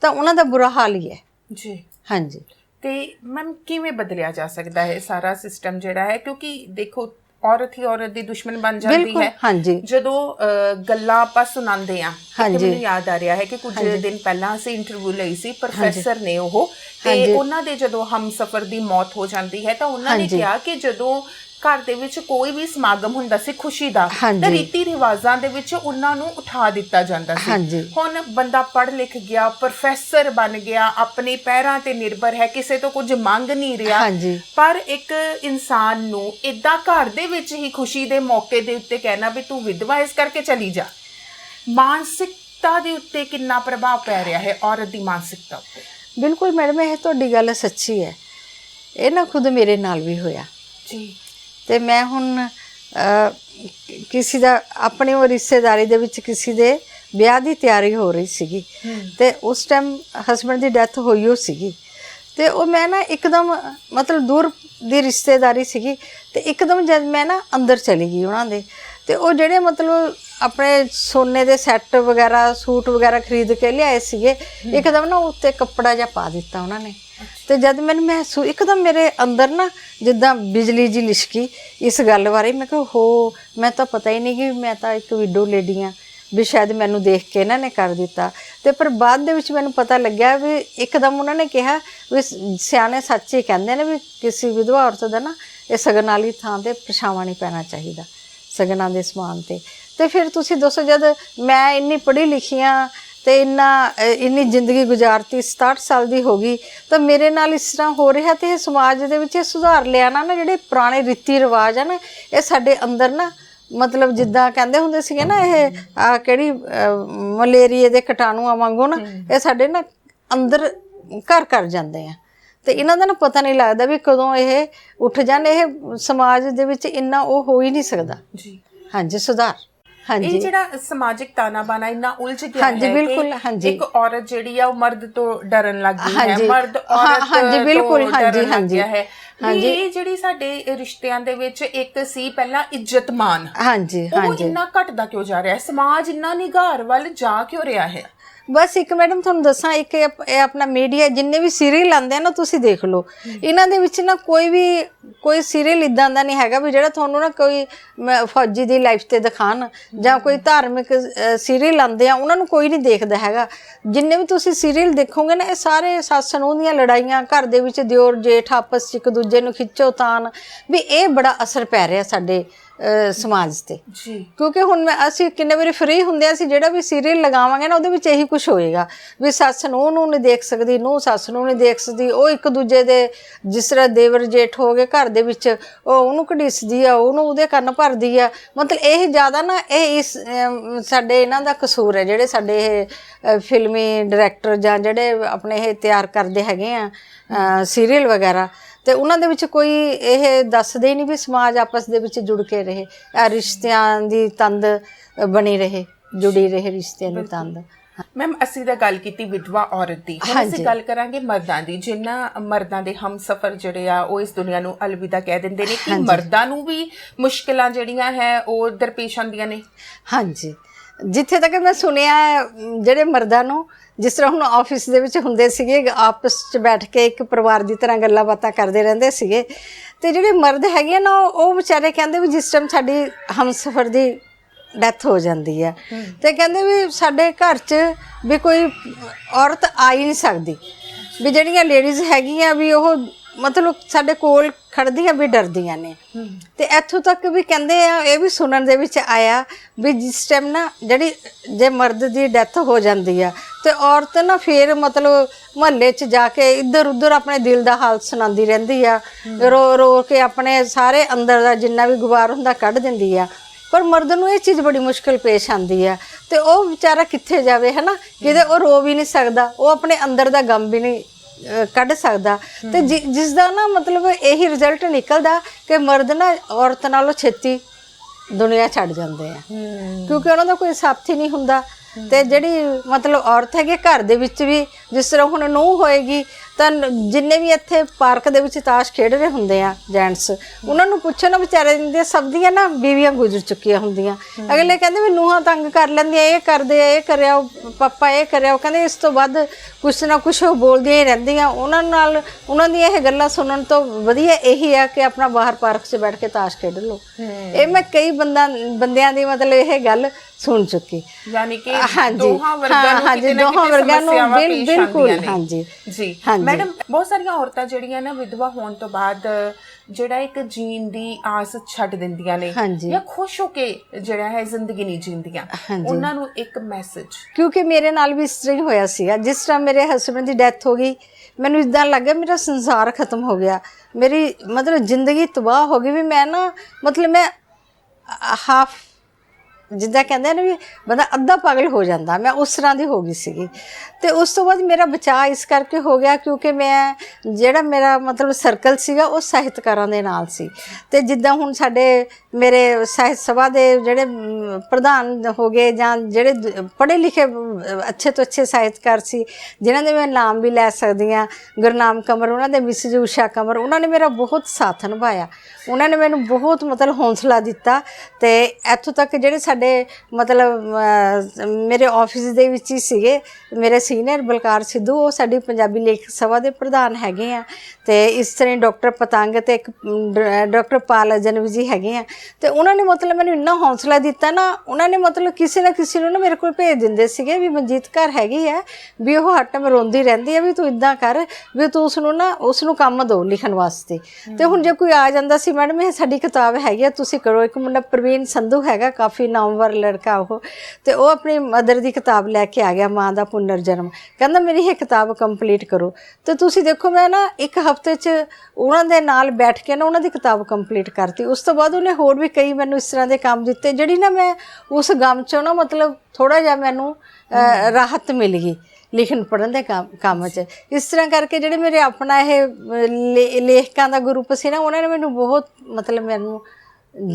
ਤਾਂ ਉਹਨਾਂ ਦਾ ਬੁਰਾ ਹਾਲ ਹੀ ਹੈ। ਜੀ। ਹਾਂਜੀ। ਤੇ ਮੈਮ ਕਿਵੇਂ ਬਦਲਿਆ ਜਾ ਸਕਦਾ ਹੈ ਸਾਰਾ ਸਿਸਟਮ ਜਿਹੜਾ ਹੈ? ਕਿਉਂਕਿ ਦੇਖੋ ਔਰਤ ਹੀ ਔਰਤ ਦੀ ਦੁਸ਼ਮਣ ਬਣ ਜਾਂਦੀ ਬਿਲਕੁਲ ਹੈ ਹਾਂਜੀ ਜਦੋਂ ਅ, ਗੱਲਾਂ ਆਪਾਂ ਸੁਣਾਉਂਦੇ ਆ ਹਾਂਜੀ। ਮੈਨੂੰ ਯਾਦ ਆ ਰਿਹਾ ਹੈ ਕਿ ਕੁਝ ਦਿਨ ਪਹਿਲਾਂ ਅਸੀਂ ਇੰਟਰਵਿਊ ਲਈ ਸੀ ਪ੍ਰੋਫੈਸਰ ਨੇ ਉਹ ਤੇ ਹਾਂਜੀ। ਉਹਨਾਂ ਦੇ ਜਦੋਂ ਹਮਸਫਰ ਦੀ ਮੌਤ ਹੋ ਜਾਂਦੀ ਹੈ ਤਾਂ ਉਹਨਾਂ ਨੇ ਹਾਂਜੀ। ਕਿਹਾ ਕਿ ਜਦੋਂ ਘਰ ਦੇ ਵਿੱਚ ਕੋਈ ਵੀ ਸਮਾਗਮ ਹੁੰਦਾ ਸੀ ਖੁਸ਼ੀ ਦਾ। ਤਾਂ ਰੀਤੀ ਰਿਵਾਜ਼ਾਂ ਦੇ ਵਿੱਚ ਉਹਨਾਂ ਨੂੰ ਉਠਾ ਦਿੱਤਾ ਜਾਂਦਾ ਸੀ। ਹੁਣ ਬੰਦਾ ਪੜ੍ਹ ਲਿਖ ਗਿਆ ਪ੍ਰੋਫੈਸਰ ਬਣ ਗਿਆ ਆਪਣੇ ਪੈਰਾਂ ਤੇ ਨਿਰਭਰ ਹੈ ਕਿਸੇ ਤੋਂ ਕੁਝ ਮੰਗ ਨਹੀਂ ਰਿਹਾ। ਪਰ ਇੱਕ ਇਨਸਾਨ ਨੂੰ ਇਦਾਂ ਘਰ ਦੇ ਵਿੱਚ ਹੀ ਖੁਸ਼ੀ ਦੇ ਮੌਕੇ ਦੇ ਉੱਤੇ ਕਹਿਣਾ ਵੀ ਤੂੰ ਵਿਧਵਾ ਇਸ ਕਰਕੇ ਚਲੀ ਜਾ। ਮਾਨਸਿਕਤਾ ਦੇ ਉੱਤੇ ਕਿੰਨਾ ਪ੍ਰਭਾਵ ਪੈ ਰਿਹਾ ਹੈ ਔਰਤ ਦੀ ਮਾਨਸਿਕਤਾ ਉੱਤੇ? ਬਿਲਕੁਲ ਮੈਡਮ ਇਹ ਤੁਹਾਡੀ ਗੱਲ ਸੱਚੀ ਹੈ। ਇਹ ਨਾ ਖੁਦ ਮੇਰੇ ਨਾਲ ਵੀ ਹੋਇਆ। ਜੀ। ਤੇ ਮੈਂ ਹੁਣ ਕਿਸੇ ਦਾ ਆਪਣੀ ਉਹ ਰਿਸ਼ਤੇਦਾਰੀ ਦੇ ਵਿੱਚ ਕਿਸੇ ਦੇ ਵਿਆਹ ਦੀ ਤਿਆਰੀ ਹੋ ਰਹੀ ਸੀਗੀ। ਤੇ ਉਸ ਟਾਈਮ ਹਸਬੰਡ ਦੀ ਡੈਥ ਹੋਈ ਹੋ ਸੀਗੀ। ਤੇ ਉਹ ਮੈਂ ਨਾ ਇੱਕਦਮ ਮਤਲਬ ਦੂਰ ਦੀ ਰਿਸ਼ਤੇਦਾਰੀ ਸੀਗੀ ਤੇ ਇੱਕਦਮ ਜਦ ਮੈਂ ਨਾ ਅੰਦਰ ਚਲੀ ਗਈ ਉਹਨਾਂ ਦੇ ਤੇ ਉਹ ਜਿਹੜੇ ਮਤਲਬ ਆਪਣੇ ਸੋਨੇ ਦੇ ਸੈੱਟ ਵਗੈਰਾ ਸੂਟ ਵਗੈਰਾ ਖਰੀਦ ਕੇ ਲਿਆਏ ਸੀਗੇ ਇੱਕਦਮ ਨਾ ਉੱਤੇ ਕੱਪੜਾ ਜਿਹਾ ਪਾ ਦਿੱਤਾ ਉਹਨਾਂ ਨੇ। ਤੇ ਜਦ ਮੈਨੂੰ ਮਹਿਸੂਸ ਇੱਕਦਮ ਮੇਰੇ ਅੰਦਰ ਨਾ ਜਿੱਦਾਂ ਬਿਜਲੀ ਜੀ ਲਿਸ਼ਕੀ ਇਸ ਗੱਲ ਬਾਰੇ, ਮੈਂ ਕਿਹਾ, ਹੋ, ਮੈਂ ਤਾਂ ਪਤਾ ਹੀ ਨਹੀਂ ਕਿ ਮੈਂ ਤਾਂ ਇੱਕ ਵਿਡੋ ਲੇਡੀ ਆ ਵੀ ਸ਼ਾਇਦ ਮੈਨੂੰ ਦੇਖ ਕੇ ਇਹਨਾਂ ਨੇ ਕਰ ਦਿੱਤਾ। ਤੇ ਪਰ ਬਾਅਦ ਦੇ ਵਿੱਚ ਮੈਨੂੰ ਪਤਾ ਲੱਗਿਆ ਵੀ ਇੱਕਦਮ ਉਹਨਾਂ ਨੇ ਕਿਹਾ ਵੀ ਸਿਆਣੇ ਸੱਚ ਕਹਿੰਦੇ ਨੇ ਵੀ ਕਿਸੇ ਵਿਧਵਾ ਔਰਤ ਦਾ ਨਾ ਇਹ ਸਗਨ ਵਾਲੀ ਥਾਂ ਤੇ ਪਛਾਵਾਂ ਨਹੀਂ ਪੈਣਾ ਚਾਹੀਦਾ, ਸਗਨਾਂ ਦੇ ਸਮਾਨ ਤੇ। ਤੇ ਫਿਰ ਤੁਸੀਂ ਦੱਸੋ, ਜਦ ਮੈਂ ਇੰਨੀ ਪੜ੍ਹੀ ਲਿਖੀ ਆ ਤੇ ਇੰਨਾ ਇੰਨੀ ਜ਼ਿੰਦਗੀ ਗੁਜ਼ਾਰਤੀ 67 ਸਾਲ ਦੀ ਹੋ ਗਈ ਤਾਂ ਮੇਰੇ ਨਾਲ ਇਸ ਤਰ੍ਹਾਂ ਹੋ ਰਿਹਾ ਤੇ ਇਹ ਸਮਾਜ ਦੇ ਵਿੱਚ ਇਹ ਸੁਧਾਰ ਲਿਆਣਾ ਨਾ ਜਿਹੜੇ ਪੁਰਾਣੇ ਰੀਤੀ ਰਿਵਾਜ ਆ ਨਾ ਇਹ ਸਾਡੇ ਅੰਦਰ ਨਾ ਮਤਲਬ ਜਿੱਦਾਂ ਕਹਿੰਦੇ ਹੁੰਦੇ ਸੀਗੇ ਨਾ ਇਹ ਆ ਕਿਹੜੀ ਮਲੇਰੀਏ ਦੇ ਕੀਟਾਣੂਆਂ ਵਾਂਗੂ ਨਾ ਇਹ ਸਾਡੇ ਨਾ ਅੰਦਰ ਘਰ ਕਰ ਜਾਂਦੇ ਆ। ਤੇ ਇਹਨਾਂ ਦਾ ਨਾ ਪਤਾ ਨਹੀਂ ਲੱਗਦਾ ਵੀ ਕਦੋਂ ਇਹ ਉੱਠ ਜਾਣ ਇਹ ਸਮਾਜ ਦੇ ਵਿੱਚ ਇੰਨਾ ਉਹ ਹੋ ਹੀ ਨਹੀਂ ਸਕਦਾ। ਜੀ। ਹਾਂਜੀ ਸੁਧਾਰ। ਇਹ ਜਿਹੜਾ ਸਮਾਜਿਕ ਤਾਣਾ ਬਾਣਾ ਇੰਨਾ ਉਲਝ ਗਿਆ ਹਾਂਜੀ, ਹੈ ਬਿਲਕੁਲ, ਕਿ ਹਾਂਜੀ। ਇੱਕ ਔਰਤ ਜਿਹੜੀ ਆ ਉਹ ਮਰਦ ਤੋਂ ਡਰਨ ਲੱਗ ਗਈ ਹੈ ਹਾਂਜੀ। ਮਰਦ ਔਰਤ ਹਾਂਜੀ, ਬਿਲਕੁਲ, ਹਾਂਜੀ, ਹਾਂਜੀ। ਹਾਂਜੀ। ਇਹ ਜਿਹੜੀ ਸਾਡੇ ਰਿਸ਼ਤਿਆਂ ਦੇ ਵਿੱਚ ਇੱਕ ਸੀ ਪਹਿਲਾਂ ਇੱਜ਼ਤਮਾਨ ਹਾਂਜੀ ਉਹ ਹਾਂਜੀ ਇੰਨਾ ਘਟਦਾ ਕਿਉਂ ਜਾ ਰਿਹਾ ਹੈ ਸਮਾਜ ਇੰਨਾ ਨਿਗਾਰ ਵੱਲ ਜਾ ਕਿਉਂ ਰਿਹਾ ਹੈ ਬਸ ਇੱਕ ਮੈਡਮ ਤੁਹਾਨੂੰ ਦੱਸਾਂ, ਇੱਕ ਇਹ ਇਹ ਆਪਣਾ ਮੀਡੀਆ ਜਿੰਨੇ ਵੀ ਸੀਰੀਅਲ ਆਉਂਦੇ ਆ ਨਾ, ਤੁਸੀਂ ਦੇਖ ਲਓ। ਇਹਨਾਂ ਦੇ ਵਿੱਚ ਨਾ ਕੋਈ ਵੀ, ਕੋਈ ਸੀਰੀਅਲ ਇਦਾਂ ਦਾ ਨਹੀਂ ਹੈਗਾ ਵੀ ਜਿਹੜਾ ਤੁਹਾਨੂੰ ਨਾ ਕੋਈ, ਮ- ਫੌਜੀ ਦੀ ਲਾਈਫ ਤੇ ਦਿਖਾਣ ਜਾਂ ਕੋਈ ਧਾਰਮਿਕ ਸੀਰੀਅਲ ਆਉਂਦੇ ਆ, ਉਹਨਾਂ ਨੂੰ ਕੋਈ ਨਹੀਂ ਦੇਖਦਾ ਹੈਗਾ। ਜਿੰਨੇ ਵੀ ਤੁਸੀਂ ਸੀਰੀਅਲ ਦੇਖੋਗੇ ਨਾ, ਇਹ ਸਾਰੇ ਸੱਸ ਨੂੰ ਦੀਆਂ ਲੜਾਈਆਂ, ਘਰ ਦੇ ਵਿੱਚ ਦਿਓਰ ਜੇਠ ਆਪਸ 'ਚ ਇੱਕ ਦੂਜੇ ਨੂੰ ਖਿੱਚੋ ਤਾਣ ਵੀ ਇਹ ਬੜਾ ਅਸਰ ਪੈ ਰਿਹਾ ਸਾਡੇ ਸਮਾਜ ਤੇ। ਜੀ। ਕਿਉਂਕਿ ਹੁਣ ਮੈਂ ਅਸੀਂ ਕਿੰਨੇ ਵਾਰੀ ਫ੍ਰੀ ਹੁੰਦੇ ਆ ਅਸੀਂ ਜਿਹੜਾ ਵੀ ਸੀਰੀਅਲ ਲਗਾਵਾਂਗੇ ਨਾ ਉਹਦੇ ਵਿੱਚ ਇਹੀ ਕੁਝ ਹੋਏਗਾ। ਵੀ ਸੱਸ ਨੂੰ ਨੂੰ ਨਹੀਂ ਦੇਖ ਸਕਦੀ ਨੂੰ ਸੱਸ ਨੂੰ ਨਹੀਂ ਦੇਖ ਸਕਦੀ। ਉਹ ਇੱਕ ਦੂਜੇ ਦੇ ਜਿਸ ਤਰ੍ਹਾਂ ਦੇਵਰ ਜੇਠ ਹੋ ਗਏ ਘਰ ਦੇ ਵਿੱਚ ਉਹ ਉਹਨੂੰ ਘੜੀਸਦੀ ਆ ਉਹਨੂੰ ਉਹਦੇ ਕੰਨ ਭਰਦੀ ਆ। ਮਤਲਬ ਇਹ ਜ਼ਿਆਦਾ ਨਾ ਇਹ ਇਸ ਸਾਡੇ ਇਹਨਾਂ ਦਾ ਕਸੂਰ ਹੈ ਜਿਹੜੇ ਸਾਡੇ ਇਹ ਫਿਲਮੀ ਡਾਇਰੈਕਟਰ ਜਾਂ ਜਿਹੜੇ ਆਪਣੇ ਇਹ ਤਿਆਰ ਕਰਦੇ ਹੈਗੇ ਆ ਸੀਰੀਅਲ ਵਗੈਰਾ। ਤੇ ਉਹਨਾਂ ਦੇ ਵਿੱਚ ਕੋਈ ਇਹ ਦੱਸਦੇ ਨਹੀਂ ਵੀ ਸਮਾਜ ਆਪਸ ਦੇ ਵਿੱਚ ਜੁੜ ਕੇ ਰਹੇ। ਆ ਰਿਸ਼ਤਿਆਂ ਦੀ ਤੰਦ ਬਣੀ ਰਹੇ ਜੁੜੀ ਰਹੇ ਰਿਸ਼ਤਿਆਂ ਦੀ ਤੰਦ। ਮੈਮ ਅਸੀਂ ਤਾਂ ਗੱਲ ਕੀਤੀ ਵਿਧਵਾ ਔਰਤ ਦੀ। ਹੁਣ ਅਸੀਂ। ਗੱਲ ਕਰਾਂਗੇ ਮਰਦਾਂ ਦੀ। ਜਿਨ੍ਹਾਂ ਮਰਦਾਂ ਦੇ ਹਮਸਫਰ ਜਿਹੜੇ ਆ ਉਹ ਇਸ ਦੁਨੀਆ ਨੂੰ ਅਲਵਿਦਾ ਕਹਿ ਦਿੰਦੇ ਨੇ ਕਿ ਮਰਦਾਂ ਨੂੰ ਵੀ ਮੁਸ਼ਕਲਾਂ ਜਿਹੜੀਆਂ ਹੈ ਉਹ ਦਰਪੇਸ਼ ਆਉਂਦੀਆਂ ਨੇ। ਹਾਂਜੀ। ਜਿੱਥੇ ਤੱਕ ਮੈਂ ਸੁਣਿਆ ਜਿਹੜੇ ਮਰਦਾਂ ਨੂੰ ਜਿਸ ਤਰ੍ਹਾਂ ਹੁਣ ਆਫਿਸ ਦੇ ਵਿੱਚ ਹੁੰਦੇ ਸੀਗੇ ਆਪਸ 'ਚ ਬੈਠ ਕੇ ਇੱਕ ਪਰਿਵਾਰ ਦੀ ਤਰ੍ਹਾਂ ਗੱਲਾਂ ਬਾਤਾਂ ਕਰਦੇ ਰਹਿੰਦੇ ਸੀਗੇ ਤੇ ਜਿਹੜੇ ਮਰਦ ਹੈਗੇ ਨਾ ਉਹ ਉਹ ਵਿਚਾਰੇ ਕਹਿੰਦੇ ਵੀ ਜਿਸ ਟਾਈਮ ਸਾਡੀ ਹਮਸਫਰ ਦੀ ਡੈਥ ਹੋ ਜਾਂਦੀ ਹੈ। ਤੇ ਕਹਿੰਦੇ ਵੀ ਸਾਡੇ ਘਰ 'ਚ ਵੀ ਕੋਈ ਔਰਤ ਆ ਹੀ ਨਹੀਂ ਸਕਦੀ। ਵੀ ਜਿਹੜੀਆਂ ਲੇਡੀਜ਼ ਹੈਗੀਆਂ ਵੀ ਉਹ ਮਤਲਬ ਸਾਡੇ ਕੋਲ ਖੜਦੀਆਂ ਵੀ ਡਰਦੀਆਂ ਨੇ। ਤੇ ਇੱਥੋਂ ਤੱਕ ਵੀ ਕਹਿੰਦੇ ਆ ਇਹ ਵੀ ਸੁਣਨ ਦੇ ਵਿੱਚ ਆਇਆ ਵੀ ਜਿਸ ਟਾਈਮ ਨਾ ਜਿਹੜੀ ਜੇ ਮਰਦ ਦੀ ਡੈਥ ਹੋ ਜਾਂਦੀ ਆ ਤੇ ਔਰਤ ਨਾ ਫੇਰ ਮਤਲਬ ਮਹੱਲੇ 'ਚ ਜਾ ਕੇ ਇੱਧਰ ਉੱਧਰ ਆਪਣੇ ਦਿਲ ਦਾ ਹਾਲ ਸੁਣਾਉਂਦੀ ਰਹਿੰਦੀ ਆ। ਰੋ ਰੋ ਕੇ ਆਪਣੇ ਸਾਰੇ ਅੰਦਰ ਦਾ ਜਿੰਨਾ ਵੀ ਗੁਬਾਰ ਹੁੰਦਾ ਕੱਢ ਦਿੰਦੀ ਆ। ਪਰ ਮਰਦ ਨੂੰ ਇਹ ਚੀਜ਼ ਬੜੀ ਮੁਸ਼ਕਲ ਪੇਸ਼ ਆਉਂਦੀ ਆ। ਤੇ ਉਹ ਵਿਚਾਰਾ ਕਿੱਥੇ ਜਾਵੇ ਹਨਾ? ਕਿਤੇ ਉਹ ਰੋ ਵੀ ਨਹੀਂ ਸਕਦਾ ਉਹ ਆਪਣੇ ਅੰਦਰ ਦਾ ਗਮ ਵੀ ਨਹੀਂ ਅਹ, ਕੱਢ ਸਕਦਾ। ਤੇ ਜਿ- ਜਿਸ ਦਾ ਨਾ ਮਤਲਬ ਇਹੀ ਰਿਜ਼ਲਟ ਨਿਕਲਦਾ ਕਿ ਮਰਦ ਨਾ ਔਰਤ ਨਾਲੋਂ ਛੇਤੀ ਦੁਨੀਆ ਛੱਡ ਜਾਂਦੇ ਆ। ਕਿਉਂਕਿ ਉਹਨਾਂ ਦਾ ਕੋਈ ਸਾਥੀ ਨਹੀਂ ਹੁੰਦਾ। ਤੇ ਜਿਹੜੀ ਮਤਲਬ ਔਰਤ ਹੈਗੀ ਘਰ ਦੇ ਵਿੱਚ ਵੀ ਜਿਸ ਤਰ੍ਹਾਂ ਹੁਣ ਨੂੰ ਹੋਏਗੀ ਤਾਂ ਜਿੰਨੇ ਵੀ ਇੱਥੇ ਪਾਰਕ ਦੇ ਵਿੱਚ ਤਾਸ਼ ਖੇਡ ਰਹੇ ਹੁੰਦੇ ਆ ਜੈਂਟਸ ਉਹਨਾਂ ਨੂੰ ਪੁੱਛੋ ਨਾ ਵਿਚਾਰੇ ਦੇ ਸਭ ਦੀਆਂ ਨਾ ਬੀਵੀਆਂ ਗੁਜ਼ਰ ਚੁੱਕੀਆਂ ਹੁੰਦੀਆਂ। ਅਗਲੇ ਕਹਿੰਦੇ ਵੀ ਨੂੰਹਾਂ ਤੰਗ ਕਰ ਲੈਂਦੀਆਂ ਇਹ ਕਰਦੇ ਆ ਇਹ ਕਰਿਆ ਪਾਪਾ ਇਹ ਕਰਿਆ ਉਹ ਕਹਿੰਦੇ ਇਸ ਤੋਂ ਵੱਧ ਕੁਛ ਨਾ ਕੁਛ ਉਹ ਬੋਲਦੀਆਂ ਹੀ ਰਹਿੰਦੀਆਂ। ਉਹਨਾਂ ਨਾਲ ਉਹਨਾਂ ਦੀਆਂ ਇਹ ਗੱਲਾਂ ਸੁਣਨ ਤੋਂ ਵਧੀਆ ਇਹੀ ਆ ਕਿ ਆਪਣਾ ਬਾਹਰ ਪਾਰਕ 'ਚ ਬੈਠ ਕੇ ਤਾਸ਼ ਖੇਡ ਲਓ। ਇਹ ਮੈਂ ਕਈ ਬੰਦਾ ਬੰਦਿਆਂ ਦੀ ਮਤਲਬ ਇਹ ਗੱਲ ਸੁਣ ਚੁੱਕੀ। ਯਾਨੀ ਕਿ ਦੋਹਾਂ ਵਰਗਾਂ ਨੂੰ ਕਿਤੇ ਨਾ ਕਿਤੇ ਸਮੱਸਿਆਵਾਂ ਬਿਲ- ਪੇਸ਼ ਬਿਲਕੁਲ, ਆਉਂਦੀਆਂ ਨੇ। ਹਾਂਜੀ। ਜੀ। ਹਾਂਜੀ। ਮੈਡਮ ਬਹੁਤ ਸਾਰੀਆਂ ਔਰਤਾਂ ਜਿਹੜੀਆਂ ਨਾ ਵਿਧਵਾ ਹੋਣ ਤੋਂ ਬਾਅਦ ਜਿਹੜਾ ਇੱਕ ਜੀਣ ਦੀ ਆਸ ਛੱਡ ਦਿੰਦੀਆਂ ਨੇ। ਜਾਂ ਖੁਸ਼ ਹੋ ਕੇ ਜਿਹੜਾ ਹੈ ਜ਼ਿੰਦਗੀ ਨਹੀਂ ਜੀਂਦੀਆਂ। ਉਹਨਾਂ ਨੂੰ ਇੱਕ ਮੈਸੇਜ ਕਿਉਂਕਿ ਮੇਰੇ ਨਾਲ ਵੀ ਇਸ ਤਰ੍ਹਾਂ ਹੋਇਆ ਸੀਗਾ। ਜਿਸ ਤਰ੍ਹਾਂ ਮੇਰੇ ਹਸਬੰਡ ਦੀ ਡੈਥ ਹੋ ਗਈ ਮੈਨੂੰ ਇਦਾਂ ਲੱਗਾ ਮੇਰਾ ਸੰਸਾਰ ਖਤਮ ਹੋ ਗਿਆ। ਮੇਰੀ ਮਤਲਬ ਜ਼ਿੰਦਗੀ ਤਬਾਹ ਹੋ ਗਈ ਵੀ ਮੈਂ ਨਾ ਮਤਲਬ ਮੈਂ ਹਾਫ ਜਿੱਦਾਂ ਕਹਿੰਦੇ ਨੇ ਵੀ ਬੰਦਾ ਅੱਧਾ ਪਾਗਲ ਹੋ ਜਾਂਦਾ। ਮੈਂ ਉਸ ਤਰ੍ਹਾਂ ਦੀ ਹੋ ਗਈ ਸੀਗੀ। ਤੇ ਉਸ ਤੋਂ ਬਾਅਦ ਮੇਰਾ ਬਚਾਅ ਇਸ ਕਰਕੇ ਹੋ ਗਿਆ ਕਿਉਂਕਿ ਮੈਂ, ਜਿਹੜਾ ਮੇਰਾ ਮਤਲਬ ਸਰਕਲ ਸੀਗਾ ਉਹ ਸਾਹਿਤਕਾਰਾਂ ਦੇ ਨਾਲ ਸੀ। ਤੇ ਜਿੱਦਾਂ ਹੁਣ ਸਾਡੇ ਮੇਰੇ ਸਾਹਿਤ ਸਭਾ ਦੇ ਜਿਹੜੇ ਪ੍ਰਧਾਨ ਹੋ ਗਏ ਜਾਂ ਜਿਹੜੇ ਪੜ੍ਹੇ ਲਿਖੇ ਅੱਛੇ ਤੋਂ ਅੱਛੇ ਸਾਹਿਤਕਾਰ ਸੀ, ਜਿਨ੍ਹਾਂ ਦੇ ਮੈਂ ਨਾਮ ਵੀ ਲੈ ਸਕਦੀ ਹਾਂ। ਗੁਰਨਾਮ ਕਮਰ, ਉਹਨਾਂ ਦੇ ਮਿਸਿਸ ਉਸ਼ਾ ਕਮਰ, ਉਹਨਾਂ ਨੇ ਮੇਰਾ ਬਹੁਤ ਸਾਥ ਨਿਭਾਇਆ। ਉਹਨਾਂ ਨੇ ਮੈਨੂੰ ਬਹੁਤ ਮਤਲਬ ਹੌਸਲਾ ਦਿੱਤਾ ਤੇ ਇੱਥੋਂ ਤੱਕ ਜਿਹੜੇ ਸਾਡੇ ਮਤਲਬ ਮੇਰੇ ਆਫਿਸ ਦੇ ਵਿੱਚ ਹੀ ਸੀਗੇ, ਮੇਰੇ ਸੀਨੀਅਰ ਬਲਕਾਰ ਸਿੱਧੂ, ਉਹ ਸਾਡੀ ਪੰਜਾਬੀ ਲੇਖਕ ਸਭਾ ਦੇ ਪ੍ਰਧਾਨ ਹੈਗੇ ਆ ਤੇ ਇਸ ਤਰ੍ਹਾਂ ਹੀ ਡਾਕਟਰ ਪਤੰਗ ਤੇ ਇੱਕ ਡਾਕਟਰ ਪਾਲ ਅਜਨਵੀ ਜੀ ਹੈਗੇ ਆ। ਤੇ ਉਹਨਾਂ ਨੇ ਮਤਲਬ ਮੈਨੂੰ ਇੰਨਾ ਹੌਸਲਾ ਦਿੱਤਾ ਨਾ, ਉਹਨਾਂ ਨੇ ਮਤਲਬ ਕਿਸੇ ਨਾ ਕਿਸੇ ਨੂੰ ਨਾ ਮੇਰੇ ਕੋਲ ਭੇਜ ਦਿੰਦੇ ਸੀਗੇ ਵੀ ਮਨਜੀਤ ਘਰ ਹੈਗੀ ਆ, ਵੀ ਉਹ ਹੱਟ ਮੈਂ ਰੋਂਦੀ ਰਹਿੰਦੀ ਆ ਵੀ ਤੂੰ ਇਦਾਂ ਕਰ, ਵੀ ਤੂੰ ਉਸ ਨੂੰ ਨਾ ਉਸ ਨੂੰ ਕੰਮ ਦੋ ਲਿਖਣ ਵਾਸਤੇ। ਤੇ ਹੁਣ ਜੇ ਕੋਈ ਆ ਜਾਂਦਾ ਸੀ, ਮੈਡਮ, ਇਹ ਸਾਡੀ ਕਿਤਾਬ ਹੈਗੀ ਆ, ਤੁਸੀਂ ਕਰੋ। ਇੱਕ ਮੁੰਡਾ ਪ੍ਰਵੀਨ ਸੰਧੂ ਹੈਗਾ, ਕਾਫੀ ਨਾਮਵਰ ਲੜਕਾ ਉਹ। ਤੇ ਉਹ ਆਪਣੀ ਮਦਰ ਦੀ ਕਿਤਾਬ ਲੈ ਕੇ ਆ ਗਿਆ, ਮਾਂ ਦਾ ਪੁਨਰ ਜਨਮ ਕਹਿੰਦਾ ਮੇਰੀ ਇਹ ਕਿਤਾਬ ਕੰਪਲੀਟ ਕਰੋ। ਤੇ ਤੁਸੀਂ ਦੇਖੋ ਮੈਂ ਨਾ ਇੱਕ ਹਫ਼ਤੇ 'ਚ ਉਹਨਾਂ ਦੇ ਨਾਲ ਬੈਠ ਕੇ ਨਾ ਉਹਨਾਂ ਦੀ ਕਿਤਾਬ ਕੰਪਲੀਟ ਕਰਤੀ। ਉਸ ਤੋਂ ਬਾਅਦ ਉਹਨੇ ਹੋਰ ਵੀ ਕਈ ਮੈਨੂੰ ਇਸ ਤਰ੍ਹਾਂ ਦੇ ਕੰਮ ਦਿੱਤੇ ਜਿਹੜੀ ਨਾ ਮੈਂ ਉਸ ਗਮ 'ਚੋਂ ਨਾ ਮਤਲਬ ਥੋੜਾ ਜਿਹਾ ਮੈਨੂੰ ਰਾਹਤ ਮਿਲ ਗਈ ਲਿਖਣ ਪੜਨ ਦੇ ਕੰਮ 'ਚ। ਇਸ ਤਰ੍ਹਾਂ ਕਰਕੇ ਜਿਹੜੇ ਮੇਰੇ ਆਪਣਾ ਇਹ ਲੇਖਕਾਂ ਦਾ ਗਰੁੱਪ ਸੀ ਨਾ ਉਹਨਾਂ ਨੇ ਮੈਨੂੰ ਬਹੁਤ ਮਤਲਬ ਮੈਨੂੰ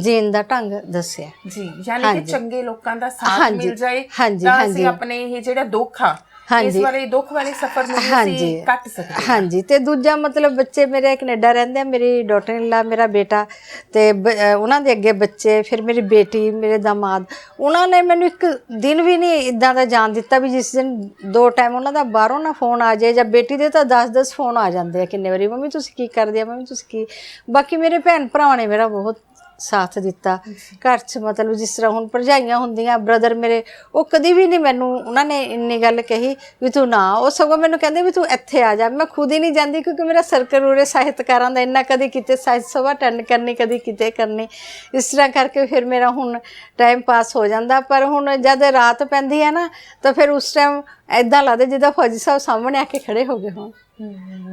ਜੀਣ ਦਾ ਢੰਗ ਦੱਸਿਆ। ਜੀ ਯਾਨੀ ਕਿ। ਚੰਗੇ ਲੋਕਾਂ ਦਾ ਸਾਥ ਮਿਲ ਜਾਏ ਤਾਂ। ਅਸੀਂ ਆਪਣੇ ਇਹ ਜਿਹੜਾ ਦੁੱਖ ਆ ਇਸ। ਵਾਲੇ ਦੁੱਖ ਵਾਲੇ ਸਫ਼ਰ ਨੂੰ ਅਸੀਂ ਕੱਟ ਸਕਦੇ। ਹਾਂ ਹਾਂਜੀ ਤੇ ਦੂਜਾ ਮਤਲਬ ਬੱਚੇ ਮੇਰੇ ਕੈਨੇਡਾ ਰਹਿੰਦੇ ਆ ਮੇਰੀ ਡਾਟਰ ਇਨ ਲਾ ਮੇਰਾ ਬੇਟਾ ਤੇ ਉਹਨਾਂ ਦੇ ਅੱਗੇ ਬੱਚੇ ਫਿਰ ਮੇਰੀ ਬੇਟੀ ਮੇਰੇ ਦਾਮਾਦ ਉਹਨਾਂ ਨੇ ਮੈਨੂੰ ਇੱਕ ਦਿਨ ਵੀ ਨਹੀਂ ਇਦਾਂ ਦਾ ਜਾਣ ਦਿੱਤਾ ਵੀ ਜਿਸ ਦਿਨ ਦੋ ਟਾਈਮ ਉਹਨਾਂ ਦਾ ਬਾਹਰੋਂ ਨਾ ਫੋਨ ਆ ਜਾਏ ਜਾਂ ਬੇਟੀ ਦੇ ਤਾਂ 10-10 ਫੋਨ ਆ ਜਾਂਦੇ ਆ ਕਿੰਨੇ ਵਾਰੀ ਮੰਮੀ ਤੁਸੀਂ ਕੀ ਕਰਦੇ ਆ? ਮੰਮੀ ਤੁਸੀਂ ਕੀ? ਬਾਕੀ ਮੇਰੇ ਭੈਣ ਭਰਾਵਾਂ ਨੇ ਮੇਰਾ ਬਹੁਤ ਸਾਥ ਦਿੱਤਾ। ਘਰ 'ਚ ਮਤਲਬ ਜਿਸ ਤਰ੍ਹਾਂ ਹੁਣ ਭਰਜਾਈਆਂ ਹੁੰਦੀਆਂ ਬ੍ਰਦਰ ਮੇਰੇ ਉਹ ਕਦੀ ਵੀ ਨਹੀਂ ਮੈਨੂੰ ਉਹਨਾਂ ਨੇ ਇੰਨੀ ਗੱਲ ਕਹੀ ਵੀ ਤੂੰ ਨਾ ਉਹ ਸਗੋਂ ਮੈਨੂੰ ਕਹਿੰਦੇ ਵੀ ਤੂੰ ਇੱਥੇ ਆ ਜਾ। ਮੈਂ ਖੁਦ ਹੀ ਨਹੀਂ ਜਾਂਦੀ ਕਿਉਂਕਿ ਮੇਰਾ ਸਰਕਲ ਉਰੇ ਸਾਹਿਤਕਾਰਾਂ ਦਾ ਇੰਨਾ ਕਦੀ ਕਿਤੇ ਸਾਹਿਤ ਸਭਾ ਅਟੈਂਡ ਕਰਨੀ ਕਦੀ ਕਿਤੇ ਕਰਨੀ। ਇਸ ਤਰ੍ਹਾਂ ਕਰਕੇ ਫਿਰ ਮੇਰਾ ਹੁਣ ਟਾਈਮ ਪਾਸ ਹੋ ਜਾਂਦਾ। ਪਰ ਹੁਣ ਜਦ ਰਾਤ ਪੈਂਦੀ ਹੈ ਨਾ ਤਾਂ ਫਿਰ ਉਸ ਟਾਈਮ ਐਦਾਂ ਲੱਗਦਾ ਜਿੱਦਾਂ ਫੌਜੀ ਸਾਹਿਬ ਸਾਹਮਣੇ ਆ ਕੇ ਖੜੇ ਹੋ ਗਏ ਹੋਣ।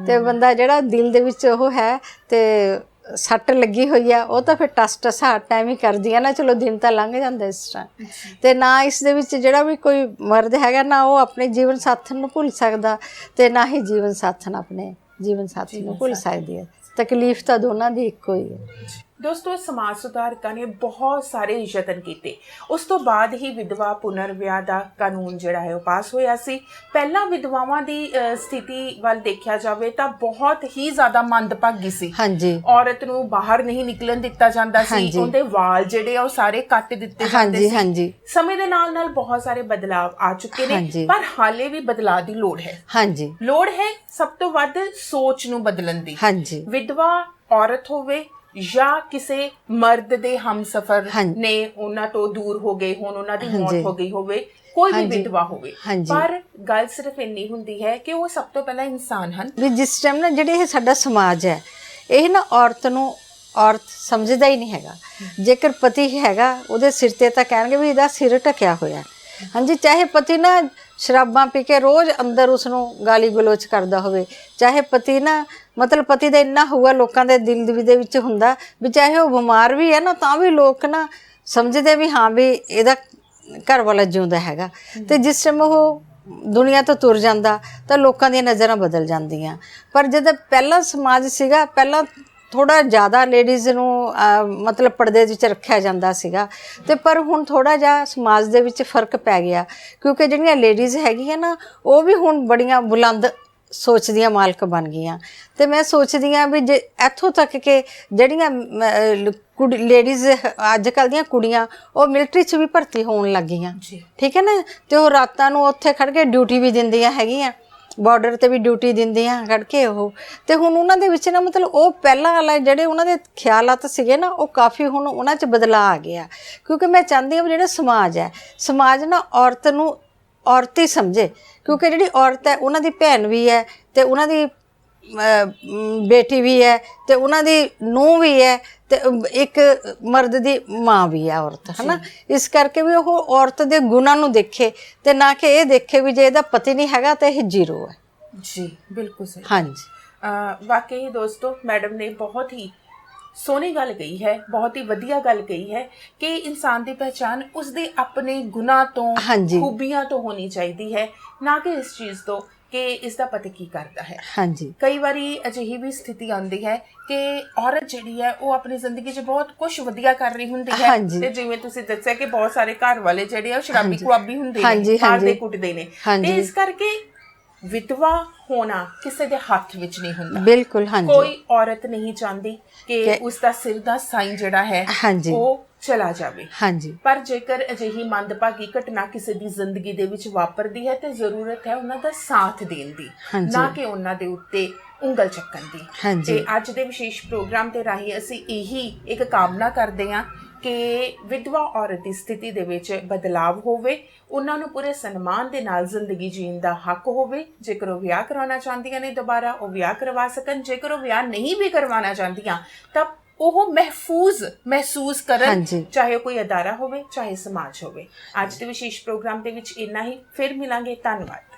ਤੇ ਬੰਦਾ ਜਿਹੜਾ ਦਿਲ ਦੇ ਵਿੱਚ ਉਹ ਹੈ ਤੇ ਸੱਟ ਲੱਗੀ ਹੋਈ ਆ ਉਹ ਤਾਂ ਫਿਰ ਟਸ ਟਸ ਟਾਈਮ ਹੀ ਕਰਦੀ ਆ ਨਾ ਚਲੋ ਦਿਨ ਤਾਂ ਲੰਘ ਜਾਂਦਾ ਇਸ ਤਰ੍ਹਾਂ ਤੇ ਨਾ ਇਸ ਦੇ ਵਿੱਚ ਜਿਹੜਾ ਵੀ ਕੋਈ ਮਰਦ ਹੈਗਾ ਨਾ ਉਹ ਆਪਣੇ ਜੀਵਨ ਸਾਥਣ ਨੂੰ ਭੁੱਲ ਸਕਦਾ ਤੇ ਨਾ ਹੀ ਜੀਵਨ ਸਾਥਣ ਆਪਣੇ ਜੀਵਨ ਸਾਥੀ ਨੂੰ ਭੁੱਲ ਸਕਦੀ ਹੈ ਤਕਲੀਫ ਤਾਂ ਦੋਨਾਂ ਦੀ ਇੱਕੋ ਹੀ ਹੈ ਦੋਸਤੋ ਸਮਾਜ ਸੁਧਾਰਕਾਂ ਨੇ ਬਹੁਤ ਸਾਰੇ ਯਤਨ ਕੀਤੇ। ਉਸ ਤੋਂ ਬਾਅਦ ਹੀ ਵਿਧਵਾ ਪੁਨਰ ਵਿਆਹ ਦਾ ਕਾਨੂੰਨ ਜਿਹੜਾ ਹੈ ਉਹ ਪਾਸ ਹੋਇਆ ਸੀ। ਪਹਿਲਾਂ ਵਿਧਵਾਵਾਂ ਦੀ ਸਥਿਤੀ ਵੱਲ ਦੇਖਿਆ ਜਾਵੇ ਤਾਂ ਬਹੁਤ ਹੀ ਜ਼ਿਆਦਾ ਮੰਦਭਾਗੀ ਸੀ। ਹਾਂਜੀ। ਔਰਤ ਨੂੰ ਬਾਹਰ ਨਹੀਂ ਨਿਕਲਣ ਦਿੱਤਾ ਜਾਂਦਾ ਸੀ। ਉਹਦੇ ਵਾਲ ਜਿਹੜੇ ਆ ਉਹ ਸਾਰੇ ਕੱਟ ਦਿੱਤੇ ਜਾਂਦੇ ਸੀ। ਹਾਂਜੀ। ਸਮੇਂ ਦੇ ਨਾਲ ਨਾਲ ਬਹੁਤ ਸਾਰੇ ਬਦਲਾਅ ਆ ਚੁੱਕੇ ਨੇ। ਪਰ ਹਾਲੇ ਵੀ ਬਦਲਾਅ ਦੀ ਲੋੜ ਹੈ। ਹਾਂਜੀ। ਲੋੜ ਹੈ ਸਭ ਤੋਂ ਵੱਧ ਸੋਚ ਨੂੰ ਬਦਲਣ ਦੀ। ਹਾਂਜੀ। ਵਿਧਵਾ ਔਰਤ ਹੋਵੇ ਜਾਂ ਕਿਸੇ ਮਰਦ ਦੇ ਹਮਸਫਰ ਹਾਂਜੀ। ਨੇ ਉਹਨਾਂ ਤੋਂ ਦੂਰ ਹੋ ਗਏ ਹੁਣ ਉਹਨਾਂ ਦੀ ਮੌਤ ਹਾਂਜੀ। ਹੋ ਗਈ ਹੋਵੇ ਕੋਈ ਵੀ ਹਾਂਜੀ। ਵਿਧਵਾ ਹੋਵੇ ਹਾਂਜੀ। ਪਰ ਗੱਲ ਸਿਰਫ ਇੰਨੀ ਹੁੰਦੀ ਹੈ ਕਿ ਉਹ ਸਭ ਤੋਂ ਪਹਿਲਾਂ ਇਨਸਾਨ ਹਨ ਵੀ ਜਿਸ ਟਾਈਮ ਨਾ ਜਿਹੜੇ ਇਹ ਸਾਡਾ ਸਮਾਜ ਹੈ ਇਹ ਨਾ ਔਰਤ ਨੂੰ ਔਰਤ ਸਮਝਦਾ ਹੀ ਨਹੀਂ ਹੈਗਾ ਜੇਕਰ ਪਤੀ ਹੈਗਾ ਉਹਦੇ ਸਿਰ ਤੇ ਤਾਂ ਕਹਿਣਗੇ ਵੀ ਇਹਦਾ ਸਿਰ ਢਕਿਆ ਹੋਇਆ ਹੈ। ਹਾਂਜੀ ਚਾਹੇ ਪਤੀ ਨਾ ਸ਼ਰਾਬਾਂ ਪੀ ਕੇ ਰੋਜ਼ ਅੰਦਰ ਉਸ ਨੂੰ ਗਾਲੀ ਗਲੋਚ ਕਰਦਾ ਹੋਵੇ। ਚਾਹੇ ਪਤੀ ਨਾ, ਮਤਲਬ ਪਤੀ ਦਾ ਇੰਨਾ ਹੋਊਗਾ ਲੋਕਾਂ ਦੇ ਦਿਲ ਦੇ ਵਿੱਚ ਹੁੰਦਾ ਵੀ ਚਾਹੇ ਉਹ ਬਿਮਾਰ ਵੀ ਹੈ ਨਾ, ਤਾਂ ਵੀ ਲੋਕ ਨਾ ਸਮਝਦੇ ਵੀ ਹਾਂ ਵੀ ਇਹਦਾ ਘਰ ਵਾਲਾ ਜਿਉਂਦਾ ਹੈਗਾ। ਤੇ ਜਿਸ ਟਾਈਮ ਉਹ ਦੁਨੀਆ ਤੋਂ ਤੁਰ ਜਾਂਦਾ ਤਾਂ ਲੋਕਾਂ ਦੀਆਂ ਨਜ਼ਰਾਂ ਬਦਲ ਜਾਂਦੀਆਂ। ਪਰ ਜਦ ਪਹਿਲਾ ਸਮਾਜ ਸੀਗਾ, ਪਹਿਲਾਂ ਥੋੜਾ ਜ਼ਿਆਦਾ ਲੇਡੀਜ਼ ਨੂੰ ਮਤਲਬ ਪਰਦੇ ਵਿੱਚ ਰੱਖਿਆ ਜਾਂਦਾ ਸੀਗਾ। ਤੇ ਪਰ ਹੁਣ ਥੋੜਾ ਜਿਹਾ ਸਮਾਜ ਦੇ ਵਿੱਚ ਫ਼ਰਕ ਪੈ ਗਿਆ ਕਿਉਂਕਿ ਜਿਹੜੀਆਂ ਲੇਡੀਜ਼ ਹੈਗੀਆਂ ਨਾ ਉਹ ਵੀ ਹੁਣ ਬੜੀਆਂ ਬੁਲੰਦ ਸੋਚ ਦੀਆਂ ਮਾਲਕ ਬਣ ਗਈਆਂ। ਤੇ ਮੈਂ ਸੋਚਦੀ ਆ ਵੀ ਜੇ ਇੱਥੋਂ ਤੱਕ ਕਿ ਜਿਹੜੀਆਂ ਕੁੜੀ ਲੇਡੀਜ਼ ਅੱਜ ਕੱਲ ਦੀਆਂ ਕੁੜੀਆਂ ਉਹ ਮਿਲਟਰੀ 'ਚ ਵੀ ਭਰਤੀ ਹੋਣ ਲੱਗ ਗਈਆਂ ਜੀ। ਠੀਕ ਹੈ ਨਾ? ਤੇ ਉਹ ਰਾਤਾਂ ਨੂੰ ਉੱਥੇ ਖੜ ਕੇ ਡਿਊਟੀ ਵੀ ਦਿੰਦੀਆਂ ਹੈਗੀਆਂ। ਬਾਰਡਰ ਤੇ ਵੀ ਡਿਊਟੀ ਦਿੰਦੀਆਂ ਖੜ ਕੇ ਉਹ। ਤੇ ਹੁਣ ਉਹਨਾਂ ਦੇ ਵਿੱਚ ਨਾ ਮਤਲਬ ਉਹ ਪਹਿਲਾਂ ਵਾਲਾ ਜਿਹੜੇ ਉਹਨਾਂ ਦੇ ਖਿਆਲਾਤ ਸੀਗੇ ਨਾ, ਉਹ ਕਾਫੀ ਹੁਣ ਉਹਨਾਂ 'ਚ ਬਦਲਾਅ ਆ ਗਿਆ। ਕਿਉਂਕਿ ਮੈਂ ਚਾਹੁੰਦੀ ਹਾਂ ਵੀ ਜਿਹੜਾ ਸਮਾਜ ਹੈ, ਸਮਾਜ ਨਾ ਔਰਤ ਨੂੰ ਔਰਤ ਹੀ ਸਮਝੇ। ਕਿਉਂਕਿ ਜਿਹੜੀ ਔਰਤ ਹੈ, ਉਹਨਾਂ ਦੀ ਭੈਣ ਵੀ ਹੈ ਤੇ ਉਹਨਾਂ ਦੀ ਬੇਟੀ ਵੀ ਹੈ ਤੇ ਉਹਨਾਂ ਦੀ ਨੂੰਹ ਵੀ ਹੈ ਤੇ ਇੱਕ ਮਰਦ ਦੀ ਮਾਂ ਵੀ ਹੈ ਔਰਤ ਹਨਾ? ਇਸ ਕਰਕੇ ਵੀ ਉਹ ਔਰਤ ਦੇ ਗੁਣਾਂ ਨੂੰ ਦੇਖੇ ਤੇ ਨਾ ਕਿ ਇਹ ਦੇਖੇ ਵੀ ਜੇ ਇਹਦਾ ਪਤੀ ਨਹੀਂ ਹੈਗਾ ਤਾਂ ਇਹ ਜ਼ੀਰੋ ਹੈ। ਜੀ ਬਿਲਕੁਲ ਸਹੀ। ਹਾਂਜੀ। ਵਾਕਈ ਦੋਸਤੋ ਮੈਡਮ ਨੇ ਬਹੁਤ ਹੀ ਸੋਹਣੀ ਗੱਲ ਕਹੀ ਹੈ ਬਹੁਤ ਹੀ ਵਧੀਆ ਗੱਲ ਕਹੀ ਹੈ ਕਿ ਇਨਸਾਨ ਦੀ ਪਹਿਚਾਨ ਉਸਦੇ ਆਪਣੇ ਗੁਨਾਹ ਤੋਂ। ਖੂਬੀਆਂ ਤੋਂ ਹੋਣੀ ਚਾਹੀਦੀ ਹੈ ਨਾ ਕਿ ਇਸ ਚੀਜ਼ ਤੋਂ। ਕਿ ਇਸ ਦਾ ਪਤੀ ਕੀ ਕਰਦਾ ਹੈ ਹਾਂਜੀ ਕਈ ਵਾਰੀ ਅਜਿਹੀ ਵੀ ਸਥਿਤੀ ਆਉਂਦੀ ਹੈ ਕਿ ਔਰਤ ਜਿਹੜੀ ਹੈ ਉਹ ਆਪਣੀ ਜ਼ਿੰਦਗੀ 'ਚ ਬਹੁਤ ਕੁਝ ਵਧੀਆ ਕਰ ਰਹੀ ਹੁੰਦੀ ਹੈ। ਤੇ ਜਿਵੇਂ ਤੁਸੀਂ ਦੱਸਿਆ ਕਿ ਬਹੁਤ ਸਾਰੇ ਘਰ ਵਾਲੇ ਜਿਹੜੇ ਆ ਸ਼ਰਾਬੀ ਕੁਆਬੀ ਹੁੰਦੇ ਨੇ ਮਾਰਦੇ। ਕੁੱਟਦੇ ਨੇ। ਤੇ ਇਸ ਕਰਕੇ ਵਿਧਵਾ ਹੋਣਾ ਕਿਸੇ ਦੇ ਹੱਥ ਵਿੱਚ ਨਹੀਂ ਹੁੰਦਾ ਬਿਲਕੁਲ ਹਾਂਜੀ ਕੋਈ ਔਰਤ ਨਹੀਂ ਚਾਹੁੰਦੀ ਕਿ ਉਸ ਦਾ ਸਿਰ ਦਾ ਸਾਈਂ ਜਿਹੜਾ ਹੈ। ਉਹ ਚਲਾ ਜਾਵੇ। ਹਾਂਜੀ। ਪਰ ਜੇਕਰ ਅਜਿਹੀ ਮੰਦਭਾਗੀ ਘਟਨਾ ਕਿਸੇ ਦੀ ਜ਼ਿੰਦਗੀ ਦੇ ਵਿੱਚ ਵਾਪਰਦੀ ਹੈ ਤੇ ਜ਼ਰੂਰਤ ਹੈ ਉਹਨਾਂ ਦਾ ਸਾਥ ਦੇਣ ਦੀ। ਨਾ ਕਿ ਉਹਨਾਂ ਦੇ ਉੱਤੇ ਉਂਗਲ ਚੱਕਣ ਦੀ। ਤੇ ਅੱਜ ਦੇ ਵਿਸ਼ੇਸ਼ ਪ੍ਰੋਗਰਾਮ ਤੇ ਰਾਹੀਂ ਅਸੀਂ ਇਹੀ ਇੱਕ ਕਾਮਨਾ ਕਰਦੇ ਹਾਂ ਕਿ ਵਿਧਵਾ ਔਰਤ ਦੀ ਸਥਿਤੀ ਦੇ ਵਿੱਚ ਬਦਲਾਵ ਹੋਵੇ ਉਹਨਾਂ ਨੂੰ ਪੂਰੇ ਸਨਮਾਨ ਦੇ ਨਾਲ ਜ਼ਿੰਦਗੀ ਜੀਣ ਦਾ ਹੱਕ ਹੋਵੇ। ਜੇਕਰ ਉਹ ਵਿਆਹ ਕਰਾਉਣਾ ਚਾਹੁੰਦੀਆਂ ਨੇ ਦੁਬਾਰਾ ਉਹ ਵਿਆਹ ਕਰਵਾ ਸਕਣ। ਜੇਕਰ ਉਹ ਵਿਆਹ ਨਹੀਂ ਵੀ ਕਰਵਾਉਣਾ ਚਾਹੁੰਦੀਆਂ ਤਾਂ ਉਹ ਮਹਿਫੂਜ਼ ਮਹਿਸੂਸ ਕਰਨ ਹਾਂਜੀ। ਚਾਹੇ ਉਹ ਕੋਈ ਅਦਾਰਾ ਹੋਵੇ ਚਾਹੇ ਸਮਾਜ ਹੋਵੇ। ਅੱਜ ਦੇ ਵਿਸ਼ੇਸ਼ ਪ੍ਰੋਗਰਾਮ ਦੇ ਵਿੱਚ ਇੰਨਾ ਹੀ। ਫਿਰ ਮਿਲਾਂਗੇ ਧੰਨਵਾਦ।